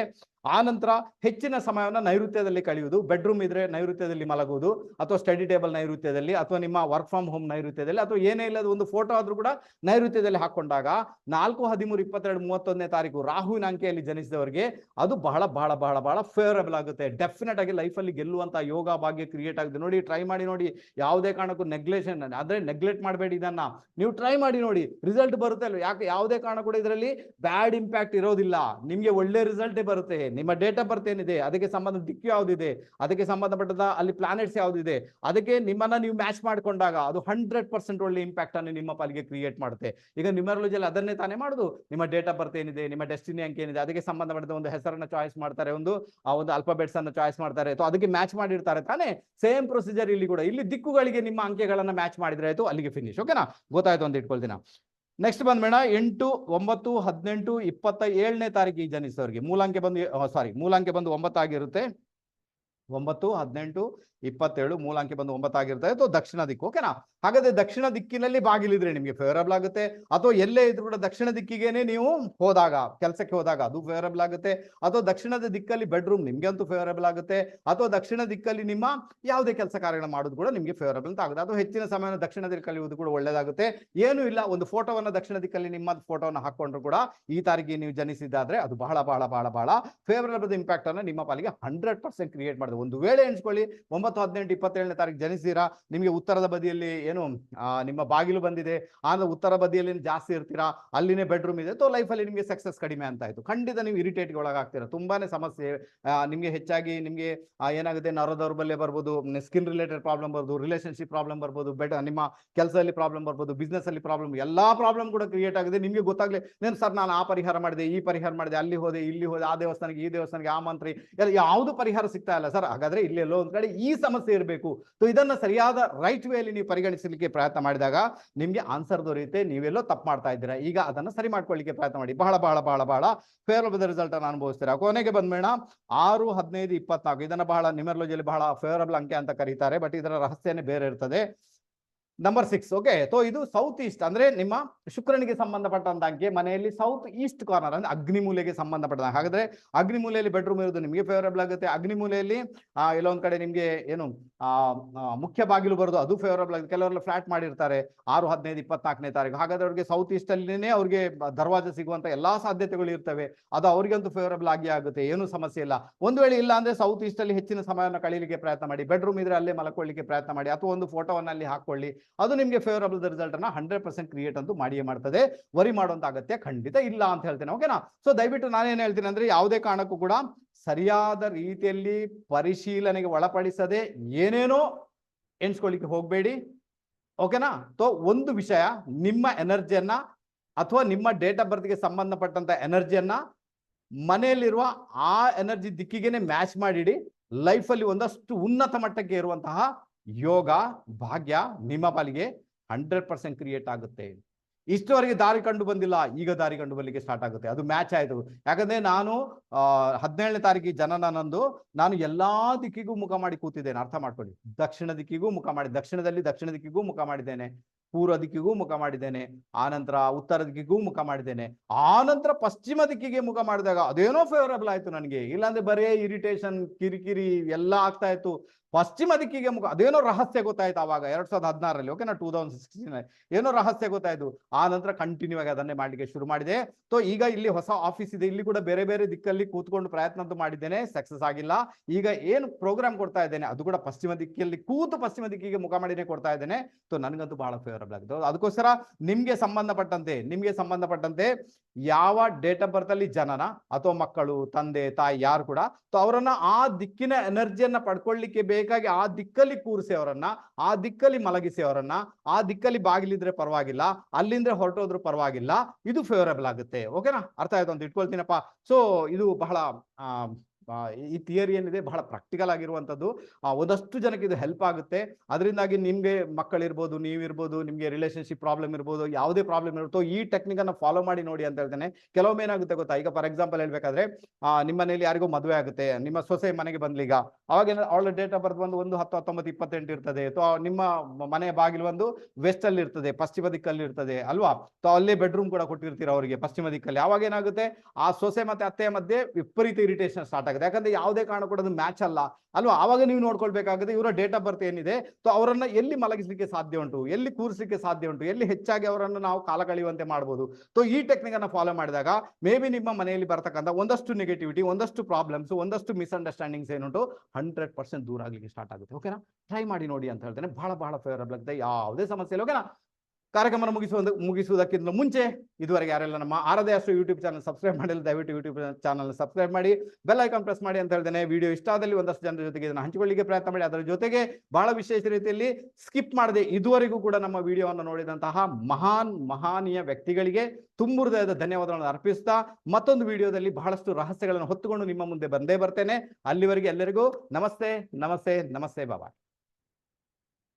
ಆ ನಂತರ ಹೆಚ್ಚಿನ ಸಮಯವನ್ನು ನೈಋತ್ಯದಲ್ಲಿ ಕಳೆಯುವುದು. ಬೆಡ್ರೂಮ್ ಇದ್ರೆ ನೈಋತ್ಯದಲ್ಲಿ ಮಲಗುವುದು, ಅಥವಾ ಸ್ಟಡಿ ಟೇಬಲ್ ನೈಋತ್ಯದಲ್ಲಿ, ಅಥವಾ ನಿಮ್ಮ ವರ್ಕ್ ಫ್ರಮ್ ಹೋಮ್ ನೈಋತ್ಯದಲ್ಲಿ, ಅಥವಾ ಏನೇ ಇಲ್ಲದ ಒಂದು ಫೋಟೋ ಆದ್ರೂ ಕೂಡ ನೈಋತ್ಯದಲ್ಲಿ ಹಾಕೊಂಡಾಗ ನಾಲ್ಕು, ಹದಿಮೂರು, ಇಪ್ಪತ್ತೆರಡು, ಮೂವತ್ತೊಂದನೇ ತಾರೀಕು ರಾಹುವಿನ ಅಂಕೆಯಲ್ಲಿ ಜನಿಸಿದವರಿಗೆ ಅದು ಬಹಳ ಬಹಳ ಬಹಳ ಬಹಳ ಫೇವರಬಲ್ ಆಗುತ್ತೆ. ಡೆಫಿನೆಟ್ ಆಗಿ ಲೈಫಲ್ಲಿ ಗೆಲ್ಲುವಂತ ಯೋಗ ಭಾಗ್ಯ ಕ್ರಿಯೇಟ್ ಆಗುತ್ತೆ. ನೋಡಿ ಟ್ರೈ ಮಾಡಿ ನೋಡಿ, ಯಾವುದೇ ಕಾರಣಕ್ಕೂ ನೆಗ್ಲೆಷನ್ ಆದ್ರೆ ನೆಗ್ಲೆಕ್ಟ್ ಮಾಡಬೇಡಿ ಇದನ್ನ. ನೀವು ಟ್ರೈ ಮಾಡಿ ನೋಡಿ ರಿಸಲ್ಟ್ ಬರುತ್ತೆ ಅಲ್ವ? ಯಾಕೆ? ಯಾವುದೇ ಕಾರಣ ಕೂಡ ಇದರಲ್ಲಿ ಬ್ಯಾಡ್ ಇಂಪ್ಯಾಕ್ಟ್ ಇರೋದಿಲ್ಲ. ನಿಮಗೆ ಒಳ್ಳೆ ರಿಸಲ್ಟೇ ಬರುತ್ತೆ. ನಿಮ್ಮ ಡೇಟ್ ಆಫ್ ಬರ್ತ್ ಏನಿದೆ, ಅದಕ್ಕೆ ಸಂಬಂಧ ದಿಕ್ಕು ಯಾವ್ದಿದೆ, ಅದಕ್ಕೆ ಸಂಬಂಧಪಟ್ಟದ ಅಲ್ಲಿ ಪ್ಲಾನೆಟ್ಸ್ ಯಾವ್ದಿದೆ, ಅದಕ್ಕೆ ನಿಮ್ಮನ್ನ ನೀವು ಮ್ಯಾಚ್ ಮಾಡ್ಕೊಂಡಾಗ ಅದು ಹಂಡ್ರೆಡ್ ಪರ್ಸೆಂಟ್ ಒಳ್ಳೆ ಇಂಪ್ಯಾಕ್ಟ್ ಅನ್ನು ನಿಮ್ಮ ಪಾಲಿಗೆ ಕ್ರಿಯೇಟ್ ಮಾಡುತ್ತೆ. ಈಗ ನ್ಯೂಮರಾಲಜಿಯಲ್ಲಿ ಅದನ್ನೇ ತಾನೇ ಮಾಡುದು? ನಿಮ್ಮ ಡೇಟ್ ಆಫ್ ಬರ್ತ್ ಏನಿದೆ, ನಿಮ್ಮ ಡೆಸ್ಟಿನಿ ಅಂಕ ಏನಿದೆ, ಅದಕ್ಕೆ ಸಂಬಂಧಪಟ್ಟ ಒಂದು ಹೆಸರನ್ನ ಚಾಯ್ಸ್ ಮಾಡ್ತಾರೆ, ಒಂದು, ಆ ಒಂದು ಅಲ್ಫಾಬೆಟ್ಸ್ ಅನ್ನ ಚಾಯ್ಸ್ ಮಾಡ್ತಾರೆ, ಅಥವಾ ಅದಕ್ಕೆ ಮ್ಯಾಚ್ ಮಾಡಿರ್ತಾರೆ ತಾನೇ? ಸೇಮ್ ಪ್ರೊಸೀಜರ್ ಇಲ್ಲಿ ಕೂಡ. ಇಲ್ಲಿ ದಿಕ್ಕುಗಳಿಗೆ ನಿಮ್ಮ ಅಂಕೆಗಳನ್ನ ಮ್ಯಾಚ್ ಮಾಡಿದ್ರೆ ಆಯ್ತು, ಅಲ್ಲಿಗೆ ಫಿನಿಶ್ ಓಕೆನಾ ಗೊತ್ತಾಯ್ತು ಅಂತ ಇಟ್ಕೊಳ್ತೀನಿ ನೆಕ್ಸ್ಟ್ ಬಂದ್ಬೇಡ ಎಂಟು, ಒಂಬತ್ತು, ಹದಿನೆಂಟು ಇಪ್ಪತ್ತ ಏಳನೇ ತಾರೀಕಿಗೆ ಜನಿಸಿದವರಿಗೆ. ಮೂಲಾಂಕೆ ಬಂದು ಸಾರಿ ಮೂಲಾಂಕೆ ಬಂದು ಒಂಬತ್ತಾಗಿರುತ್ತೆ. ಒಂಬತ್ತು, ಹದಿನೆಂಟು, ಇಪ್ಪತ್ತೇಳು ಮೂಲ ಅಂಕೆ ಬಂದು ಒಂಬತ್ತಾಗಿರ್ತದೆ ಅಥವಾ ದಕ್ಷಿಣ ದಿಕ್ಕು ಓಕೆನಾ ಹಾಗಾದ್ರೆ ದಕ್ಷಿಣ ದಿಕ್ಕಿನಲ್ಲಿ ಬಾಗಿಲಿದ್ರೆ ನಿಮಗೆ ಫೇವರಬಲ್ ಆಗುತ್ತೆ. ಅಥವಾ ಎಲ್ಲೇ ಇದ್ರು ಕೂಡ ದಕ್ಷಿಣ ದಿಕ್ಕಿಗೇನೆ ನೀವು ಹೋದಾಗ, ಕೆಲಸಕ್ಕೆ ಹೋದಾಗ ಅದು ಫೇವರಬಲ್ ಆಗುತ್ತೆ. ಅಥವಾ ದಕ್ಷಿಣದ ದಿಕ್ಕಲ್ಲಿ ಬೆಡ್ರೂಮ್ ನಿಮ್ಗೆ ಅಂತೂ ಫೇವರಬಲ್ ಆಗುತ್ತೆ. ಅಥವಾ ದಕ್ಷಿಣ ದಿಕ್ಕಲ್ಲಿ ನಿಮ್ಮ ಯಾವುದೇ ಕೆಲಸ ಕಾರ್ಯಗಳನ್ನು ಮಾಡೋದು ಕೂಡ ನಿಮಗೆ ಫೇವರಬಲ್ ಅಂತ ಆಗುತ್ತೆ. ಅಥವಾ ಹೆಚ್ಚಿನ ಸಮಯ ದಕ್ಷಿಣ ದಿಕ್ಕಲ್ಲಿ ಇರೋದು ಕೂಡ ಒಳ್ಳೇದಾಗುತ್ತೆ. ಏನು ಇಲ್ಲ, ಒಂದು ಫೋಟೋವನ್ನ ದಕ್ಷಿಣ ದಿಕ್ಕಲ್ಲಿ ನಿಮ್ಮ ಫೋಟೋವನ್ನು ಹಾಕೊಂಡ್ರು ಕೂಡ ಈ ತಾರೀಖಿಗೆ ನೀವು ಜನಿಸಿದ್ದಾದ್ರೆ ಅದು ಬಹಳ ಬಹಳ ಬಹಳ ಬಹಳ ಫೇವರಬಲ್ ಇಂಪ್ಯಾಕ್ಟ್ ಅನ್ನು ನಿಮ್ಮ ಪಾಲಿಗೆ ಹಂಡ್ರೆಡ್ ಪರ್ಸೆಂಟ್ ಕ್ರಿಯೇಟ್ ಮಾಡಿದೆ ಒಂದು ವೇಳೆ ಎಣಿಸ್ಕೊಳ್ಳಿ, ಒಂಬತ್ತು, ಹದಿನೆಂಟು, ಇಪ್ಪತ್ತೇಳನೇ ತಾರೀಕು ಜನಿಸಿದೀರಾ ನಿಮಗೆ ಉತ್ತರದ ಬದಿಯಲ್ಲಿ ಏನು ನಿಮ್ಮ ಬಾಗಿಲು ಬಂದಿದೆ ಆದ್ರೆ ಉತ್ತರ ಬದಿಯಲ್ಲಿ ಜಾಸ್ತಿ ಇರ್ತೀರಾ, ಅಲ್ಲಿನೇ ಬೆಡ್ರೂಮ್ ಇದೆ ತೋ ಲೈಫಲ್ಲಿ ನಿಮಗೆ ಸಕ್ಸಸ್ ಕಡಿಮೆ ಅಂತ ಆಯ್ತು. ಖಂಡಿತ ನೀವು ಇರಿಟೇಟ್ಗೆ ಒಳಗಾಗ್ತೀರಾ. ತುಂಬಾನೇ ಸಮಸ್ಯೆ ನಿಮಗೆ ಹೆಚ್ಚಾಗಿ ನಿಮಗೆ ಏನಾಗುತ್ತೆ, ನರ ದೌರ್ಬಲ್ಯ ಬರ್ಬೋದು ಸ್ಕಿನ್ ರಿಲೇಟೆಡ್ ಪ್ರಾಬ್ಲಮ್ ಬರ್ಬೋದು ರಿಲೇಷನ್ಶಿಪ್ ಪ್ರಾಬ್ಲಮ್ ಬರ್ಬೋದು ಬೆಡ್ ನಿಮ್ಮ ಕೆಲಸದಲ್ಲಿ ಪ್ರಾಬ್ಲಮ್ ಬರ್ಬೋದು ಬಿಸ್ನೆಸ್ಸಲ್ಲಿ ಪ್ರಾಬ್ಲಮ್ ಎಲ್ಲಾ ಪ್ರಾಬ್ಲಮ್ ಕೂಡ ಕ್ರಿಯೇಟ್ ಆಗಿದೆ. ನಿಮಗೆ ಗೊತ್ತಾಗ್ಲಿ నేను ಸರ್, ನಾನು ಆ ಪರಿಹಾರ ಮಾಡಿದೆ, ಈ ಪರಿಹಾರ ಮಾಡಿದೆ, ಅಲ್ಲಿ ಹೋದೆ, ಇಲ್ಲಿ ಹೋದೆ, ಆ ದೇವಸ್ಥಾನಕ್ಕೆ, ಈ ದೇವಸ್ಥಾನಕ್ಕೆ, ಆ ಮಂತ್ರಿ ಯಾವುದು ಪರಿಹಾರ ಸಿಗ್ತಾ ಇಲ್ಲ. ಸರ್ ಹಾಗಾದ್ರೆ ಇಲ್ಲಿ ಎಲ್ಲೋ ಒಂದ್ ಕಡೆ ಈ ಸಮಸ್ಯೆ ಇರಬೇಕು. ಸೊ ಇದನ್ನ ಸರಿಯಾದ ರೈಟ್ ವೇಲಿ ನೀವು ಪರಿಗಣಿಸಲಿಕ್ಕೆ ಪ್ರಯತ್ನ ಮಾಡಿದಾಗ ನಿಮ್ಗೆ ಆನ್ಸರ್ ದೊರೆಯುತ್ತೆ. ನೀವೆಲ್ಲೋ ತಪ್ಪು ಮಾಡ್ತಾ ಇದ್ದೀರಾ. ಈಗ ಅದನ್ನ ಸರಿ ಮಾಡ್ಕೊಳ್ಳಿಕ್ಕೆ ಪ್ರಯತ್ನ ಮಾಡಿ. ಬಹಳ ಬಹಳ ಬಹಳ ಬಹಳ ಫೇವರಬಲ್ ರಿಸಲ್ಟ್ ಅನ್ನು ಅನುಭವಿಸ್ತೀರಾ? ಕೊನೆಗೆ ಬಂದ್ಮೇಣ ಆರು, ಹದಿನೈದು, ಇಪ್ಪತ್ನಾಲ್ಕು ಇದನ್ನ ಬಹಳ ನಿಮರ್ಲೋಜಿಯಲ್ಲಿ ಬಹಳ ಫೇವರಬಲ್ ಅಂಕೆ ಅಂತ ಕರೀತಾರೆ. ಬಟ್ ಇದರ ರಹಸ್ಯನೇ ಬೇರೆ ಇರ್ತದೆ. ನಂಬರ್ ಸಿಕ್ಸ್ ಓಕೆ ಸೊ ಇದು ಸೌತ್ ಈಸ್ಟ್ ಅಂದ್ರೆ ನಿಮ್ಮ ಶುಕ್ರನಿಗೆ ಸಂಬಂಧಪಟ್ಟಂತ ಅಂಕೆ, ಮನೆಯಲ್ಲಿ ಸೌತ್ ಈಸ್ಟ್ ಕಾರ್ನರ್ ಅಂದ್ರೆ ಅಗ್ನಿಮೂಲೆಗೆ ಸಂಬಂಧಪಟ್ಟ ಹಾಗಾದ್ರೆ ಅಗ್ನಿಮೂಲೆಯಲ್ಲಿ ಬೆಡ್ರೂಮ್ ಇರೋದು ನಿಮಗೆ ಫೇವರಬಲ್ ಆಗುತ್ತೆ. ಅಗ್ನಿಮೂಲೆಯಲ್ಲಿ ಎಲ್ಲೊಂದ್ ಕಡೆ ನಿಮ್ಗೆ ಏನು ಮುಖ್ಯ ಬಾಗಿಲು ಬರೋದು ಅದು ಫೇವರಬಲ್ ಆಗುತ್ತೆ. ಕೆಲವರೆಲ್ಲ ಫ್ಲಾಟ್ ಮಾಡಿರ್ತಾರೆ ಆರು, ಹದಿನೈದು, ಇಪ್ಪತ್ನಾಲ್ಕನೇ ತಾರೀಕು. ಹಾಗಾದ್ರೆ ಅವ್ರಿಗೆ ಸೌತ್ ಈಸ್ಟ್ ಅಲ್ಲಿನೇ ಅವ್ರಿಗೆ ದರ್ವಾಜೆ ದರ್ವಾಜ ಸಿಗುವಂತ ಎಲ್ಲಾ ಸಾಧ್ಯತೆಗಳು ಇರ್ತವೆ. ಅದು ಅವ್ರಿಗಂತೂ ಫೇವರಬಲ್ ಆಗಿ ಆಗುತ್ತೆ. ಏನು ಸಮಸ್ಯೆ ಇಲ್ಲ. ಒಂದು ವೇಳೆ ಇಲ್ಲ ಅಂದ್ರೆ ಸೌತ್ ಈಸ್ಟ್ ಅಲ್ಲಿ ಹೆಚ್ಚಿನ ಸಮಯವನ್ನು ಕಳೀಲಿಕ್ಕೆ ಪ್ರಯತ್ನ ಮಾಡಿ. ಬೆಡ್ರೂಮ್ ಇದ್ರೆ ಅಲ್ಲೇ ಮಲ್ಕೊಳ್ಳಿಕ್ಕೆ ಪ್ರಯತ್ನ ಮಾಡಿ. ಅಥವಾ ಒಂದು ಫೋಟೋವನ್ನ ಅಲ್ಲಿ ಹಾಕೊಳ್ಳಿ ಅದು ನಿಮಗೆ ಫೇವರಬಲ್ ರಿಸಲ್ಟ್ ಅನ್ನ ಹಂಡ್ರೆಡ್ ಪರ್ಸೆಂಟ್ ಕ್ರಿಯೇಟ್ ಅಂತೂ ಮಾಡಿಯೇ ಮಾಡ್ತದೆ. ವರಿ ಮಾಡುವಂತ ಅಗತ್ಯ ಖಂಡಿತ ಇಲ್ಲ ಅಂತ ಹೇಳ್ತೇನೆ ಓಕೆನಾ ಸೊ ದಯವಿಟ್ಟು ನಾನೇನು ಹೇಳ್ತೀನಿ ಅಂದ್ರೆ ಯಾವುದೇ ಕಾರಣಕ್ಕೂ ಕೂಡ ಸರಿಯಾದ ರೀತಿಯಲ್ಲಿ ಪರಿಶೀಲನೆಗೆ ಒಳಪಡಿಸದೆ ಏನೇನೋ ಎಣಿಸ್ಕೊಳ್ಳಿಕ್ಕೆ ಹೋಗಬೇಡಿ ಓಕೆನಾ ಸೊ ಒಂದು ವಿಷಯ, ನಿಮ್ಮ ಎನರ್ಜಿಯನ್ನ ಅಥವಾ ನಿಮ್ಮ ಡೇಟ್ ಆಫ್ ಬರ್ತ್ಗೆ ಸಂಬಂಧಪಟ್ಟಂತ ಎನರ್ಜಿಯನ್ನ ಮನೆಯಲ್ಲಿರುವ ಆ ಎನರ್ಜಿ ದಿಕ್ಕಿಗೆನೆ ಮ್ಯಾಚ್ ಮಾಡಿಡಿ. ಲೈಫಲ್ಲಿ ಒಂದಷ್ಟು ಉನ್ನತ ಮಟ್ಟಕ್ಕೆ ಇರುವಂತಹ ಯೋಗ, ಭಾಗ್ಯ, ನಿಮ್ಮ ಪಾಲಿಗೆ ಹಂಡ್ರೆಡ್ ಪರ್ಸೆಂಟ್ ಕ್ರಿಯೇಟ್ ಆಗುತ್ತೆ. ಇಷ್ಟವರೆಗೆ ದಾರಿ ಕಂಡು ಬಂದಿಲ್ಲ, ಈಗ ದಾರಿ ಕಂಡು ಬರ್ಲಿಕ್ಕೆ ಸ್ಟಾರ್ಟ್ ಆಗುತ್ತೆ. ಅದು ಮ್ಯಾಚ್ ಆಯ್ತು. ಯಾಕಂದ್ರೆ ನಾನು ಹದಿನೇಳನೇ ತಾರೀಕಿಗೆ ನನ್ನಂದು ನಾನು ಎಲ್ಲಾ ದಿಕ್ಕಿಗೂ ಮುಖ ಮಾಡಿ ಕೂತಿದ್ದೇನೆ. ಅರ್ಥ ಮಾಡ್ಕೊಳ್ಳಿ. ದಕ್ಷಿಣ ದಿಕ್ಕಿಗೂ ಮುಖ ಮಾಡಿ, ದಕ್ಷಿಣದಲ್ಲಿ ದಕ್ಷಿಣ ದಿಕ್ಕಿಗೂ ಮುಖ ಮಾಡಿದ್ದೇನೆ. ಪೂರ್ವ ದಿಕ್ಕಿಗೂ ಮುಖ ಮಾಡಿದ್ದೇನೆ. ಆನಂತರ ಉತ್ತರ ದಿಕ್ಕಿಗೂ ಮುಖ ಮಾಡಿದ್ದೇನೆ. ಆನಂತರ ಪಶ್ಚಿಮ ದಿಕ್ಕಿಗೆ ಮುಖ ಮಾಡಿದಾಗ ಅದೇನೋ ಫೇವರಬಲ್ ಆಯ್ತು ನನಗೆ. ಇಲ್ಲಾಂದ್ರೆ ಬರೇ ಇರಿಟೇಷನ್ ಕಿರಿಕಿರಿ ಎಲ್ಲ ಆಗ್ತಾ ಇತ್ತು. ಪಶ್ಚಿಮ ದಿಕ್ಕಿಗೆ ಮುಖ ಅದೇನೋ ರಹಸ್ಯ ಗೊತ್ತಾಯ್ತು ಅವಾಗ ಎರಡ್ ಸಾವಿರದ ಹದಿನಾರರಲ್ಲಿ ಓಕೆನಾ ಟೂ ತೌಸಂಡ್ ಸಿಕ್ಸ್ಟೀನ್ ಏನೋ ರಹಸ್ಯ ಗೊತ್ತಾಯ್ತು. ಆ ನಂತರ ಕಂಟಿನ್ಯೂ ಆಗಿ ಅದನ್ನೇ ಮಾಡ್ಲಿಕ್ಕೆ ಶುರು ಮಾಡಿದೆ. ಸೊ ಈಗ ಇಲ್ಲಿ ಹೊಸ ಆಫೀಸ್ ಇದೆ. ಇಲ್ಲಿ ಕೂಡ ಬೇರೆ ಬೇರೆ ದಿಕ್ಕಲ್ಲಿ ಕೂತ್ಕೊಂಡು ಪ್ರಯತ್ನ ಮಾಡಿದ್ದೇನೆ. ಸಕ್ಸಸ್ ಆಗಿಲ್ಲ. ಈಗ ಏನು ಪ್ರೋಗ್ರಾಮ್ ಕೊಡ್ತಾ ಇದ್ದೇನೆ, ಅದು ಕೂಡ ಪಶ್ಚಿಮ ದಿಕ್ಕಿಯಲ್ಲಿ ಕೂತು ಪಶ್ಚಿಮ ದಿಕ್ಕಿಗೆ ಮುಖ ಮಾಡಿನೇ ಕೊಡ್ತಾ ಇದ್ದೇನೆ. ಸೊ ನನಗಂತೂ ಬಹಳ ಫೇವರಬಲ್ ಆಗಿದೆ. ಅದಕ್ಕೋಸ್ಕರ ನಿಮ್ಗೆ ಸಂಬಂಧಪಟ್ಟಂತೆ ನಿಮ್ಗೆ ಸಂಬಂಧಪಟ್ಟಂತೆ ಯಾವ ಡೇಟ್ ಆಫ್ ಬರ್ತ್ ಅಲ್ಲಿ ಜನನ ಅಥವಾ ಮಕ್ಕಳು, ತಂದೆ, ತಾಯಿ, ಯಾರು ಕೂಡ ಸೊ ಅವರನ್ನ ಆ ದಿಕ್ಕಿನ ಎನರ್ಜಿಯನ್ನ ಪಡ್ಕೊಳ್ಳಿಕ್ಕೆ ಬೇಕಾಗಿ ಆ ದಿಕ್ಕಲ್ಲಿ ಕೂರಿಸಿ ಅವರನ್ನ ಆ ದಿಕ್ಕಲ್ಲಿ ಮಲಗಿಸಿ ಅವರನ್ನ ಆ ದಿಕ್ಕಲ್ಲಿ ಬಾಗಿಲಿದ್ರೆ ಪರವಾಗಿಲ್ಲ ಅಲ್ಲಿಂದ್ರೆ ಹೊರಟೋದ್ರು ಪರವಾಗಿಲ್ಲ ಇದು ಫೇವರಬಲ್ ಆಗುತ್ತೆ. ಓಕೆನಾ ಅರ್ಥ ಆಯ್ತು ಅಂತ ಇಟ್ಕೊಳ್ತೀನಪ್ಪ. ಸೊ ಇದು ಬಹಳ ಆ, ಈ ಥಿಯರಿ ಏನಿದೆ ಬಹಳ ಪ್ರಾಕ್ಟಿಕಲ್ ಆಗಿರುವಂಥದ್ದು. ಒಂದಷ್ಟು ಜನಕ್ಕೆ ಇದು ಹೆಲ್ಪ್ ಆಗುತ್ತೆ. ಅದರಿಂದಾಗಿ ನಿಮ್ಗೆ ಮಕ್ಕಳಿರ್ಬೋದು ನೀವಿರ್ಬೋದು ನಿಮಗೆ ರಿಲೇಶನ್ಶಿಪ್ ಪ್ರಾಬ್ಲಮ್ ಇರ್ಬೋದು, ಯಾವುದೇ ಪ್ರಾಬ್ಲಮ್ ಇರುತ್ತೋ ಈ ಟೆಕ್ನಿಕ್ ಅನ್ನ ಫಾಲೋ ಮಾಡಿ ನೋಡಿ ಅಂತ ಹೇಳ್ತೇನೆ. ಕೆಲವೊಮ್ಮೆ ಏನಾಗುತ್ತೆ ಗೊತ್ತಾ? ಈಗ ಫಾರ್ ಎಕ್ಸಾಂಪಲ್ ಹೇಳ್ಬೇಕಾದ್ರೆ ನಿಮ್ಮ ಮನೆಯಲ್ಲಿ ಯಾರಿಗೋ ಮದುವೆ ಆಗುತ್ತೆ. ನಿಮ್ಮ ಸೊಸೆ ಮನೆಗೆ ಬಂದ್ಲೀಗ ಅವಾಗ ಅವಳ ಡೇಟ್ ಆಫ್ ಬರ್ತ್ ಬಂದು ಒಂದು ಹತ್ತು, ಹತ್ತೊಂಬತ್ತು, ಇಪ್ಪತ್ತೆಂಟು ಇರ್ತದೆ. ಅಥವಾ ನಿಮ್ಮ ಮನೆಯ ಬಾಗಿಲು ಒಂದು ವೆಸ್ಟ್ ಅಲ್ಲಿ ಇರ್ತದೆ, ಪಶ್ಚಿಮ ದಿಕ್ಕಲ್ಲಿ ಇರ್ತದೆ, ಅಲ್ವಾ? ಅಲ್ಲೇ ಬೆಡ್ರೂಮ್ ಕೂಡ ಕೊಟ್ಟಿರ್ತೀರ ಅವರಿಗೆ ಪಶ್ಚಿಮ ದಿಕ್ಕಲ್ಲಿ. ಅವಾಗ ಏನಾಗುತ್ತೆ? ಆ ಸೊಸೆ ಮತ್ತೆ ಅತ್ತೆಯ ಮಧ್ಯೆ ವಿಪರೀತ ಇರಿಟೇಷನ್ ಸ್ಟಾರ್ಟ್ ಆಗುತ್ತೆ. ಯಾಕಂದ್ರೆ ಯಾವುದೇ ಕಾರಣ ಕೂಡ ಅದು ಮ್ಯಾಚ್ ಅಲ್ಲ. ಅಲ್ವಾ? ಆವಾಗ ನೀವು ನೋಡ್ಕೊಳ್ಬೇಕಾಗುತ್ತೆ ಇವರ ಡೇಟ್ ಆಫ್ ಬರ್ತ್ ಏನಿದೆ. ಸೊ ಅವರನ್ನ ಎಲ್ಲಿ ಮಲಗಿಸ್ಲಿಕ್ಕೆ ಸಾಧ್ಯ ಉಂಟು? ಎಲ್ಲಿ ಕೂರಿಸಲಿಕ್ಕೆ ಸಾಧ್ಯ ಉಂಟು? ಎಲ್ಲಿ ಹೆಚ್ಚಾಗಿ ಅವರನ್ನು ನಾವು ಕಾಲ ಕಳೆಯುವಂತೆ ಮಾಡಬಹುದು ಸೊ ಈ ಟೆಕ್ನಿಕ್ ಅನ್ನ ಫಾಲೋ ಮಾಡಿದಾಗ ಮೇ ಬಿ ನಿಮ್ಮ ಮನೆಯಲ್ಲಿ ಬರ್ತಕ್ಕಂಥ ಒಂದಷ್ಟು ನೆಗೆಟಿವಿಟಿ ಒಂದಷ್ಟು ಪ್ರಾಬ್ಲಮ್ಸ್ ಒಂದಷ್ಟು ಮಿಸ್ಅಂಡರ್ಸ್ಟ್ಯಾಂಡಿಂಗ್ಸ್ ಏನುಂಟು ಹಂಡ್ರೆಡ್ ಪರ್ಸೆಂಟ್ ದೂರ ಆಗ್ಲಿಕ್ಕೆ ಸ್ಟಾರ್ಟ್ ಆಗುತ್ತೆ. ಓಕೆನಾ ಟ್ರೈ ಮಾಡಿ ನೋಡಿ ಅಂತ ಹೇಳ್ತೇನೆ. ಬಹಳ ಬಹಳ ಫೇವರಬಲ್ ಆಗುತ್ತೆ ಯಾವುದೇ ಸಮಸ್ಯೆ ಓಕೆನಾ ಕಾರ್ಯಕ್ರಮ ಮುಗಿಸುವ ಮುಗಿಸುವುದಕ್ಕಿಂತ ಮುಂಚೆ ಇದುವರೆಗೆ ಯಾರೆಲ್ಲ ನಮ್ಮ ಆರದೇ ಅಷ್ಟು ಯೂಟ್ಯೂಬ್ ಚಾನಲ್ ಸಬ್ಸ್ಕ್ರೈಬ್ ಮಾಡಿಲ್ಲ, ದಯವಿಟ್ಟು ಯೂಟ್ಯೂಬ್ ಚಾನಲ್ ಸಬ್ಸ್ಕ್ರೈಬ್ ಮಾಡಿ ಬೆಲ್ ಐಕಾನ್ ಪ್ರೆಸ್ ಮಾಡಿ ಅಂತ ಹೇಳ್ತೇನೆ ವಿಡಿಯೋ ಇಷ್ಟ ಆದಲ್ಲಿ ಒಂದಷ್ಟು ಜನರ ಜೊತೆಗೆ ಇದನ್ನು ಹಂಚಿಕೊಳ್ಳಿಕ್ಕೆ ಪ್ರಯತ್ನ ಮಾಡಿ. ಅದರ ಜೊತೆಗೆ ಬಹಳ ವಿಶೇಷ ರೀತಿಯಲ್ಲಿ ಸ್ಕಿಪ್ ಮಾಡದೆ ಇದುವರೆಗೂ ಕೂಡ ನಮ್ಮ ವಿಡಿಯೋವನ್ನು ನೋಡಿದಂತಹ ಮಹಾನ್, ಮಹಾನೀಯ ವ್ಯಕ್ತಿಗಳಿಗೆ ತುಂಬು ಹೃದಯದ ಧನ್ಯವಾದಗಳನ್ನು ಅರ್ಪಿಸ್ತಾ ಮತ್ತೊಂದು ವಿಡಿಯೋದಲ್ಲಿ ಬಹಳಷ್ಟು ರಹಸ್ಯಗಳನ್ನು ಹೊತ್ತುಕೊಂಡು ನಿಮ್ಮ ಮುಂದೆ ಬಂದೇ ಬರ್ತೇನೆ. ಅಲ್ಲಿವರೆಗೆ ಎಲ್ಲರಿಗೂ ನಮಸ್ತೆ ನಮಸ್ತೆ ನಮಸ್ತೆ ಬಾಬಾ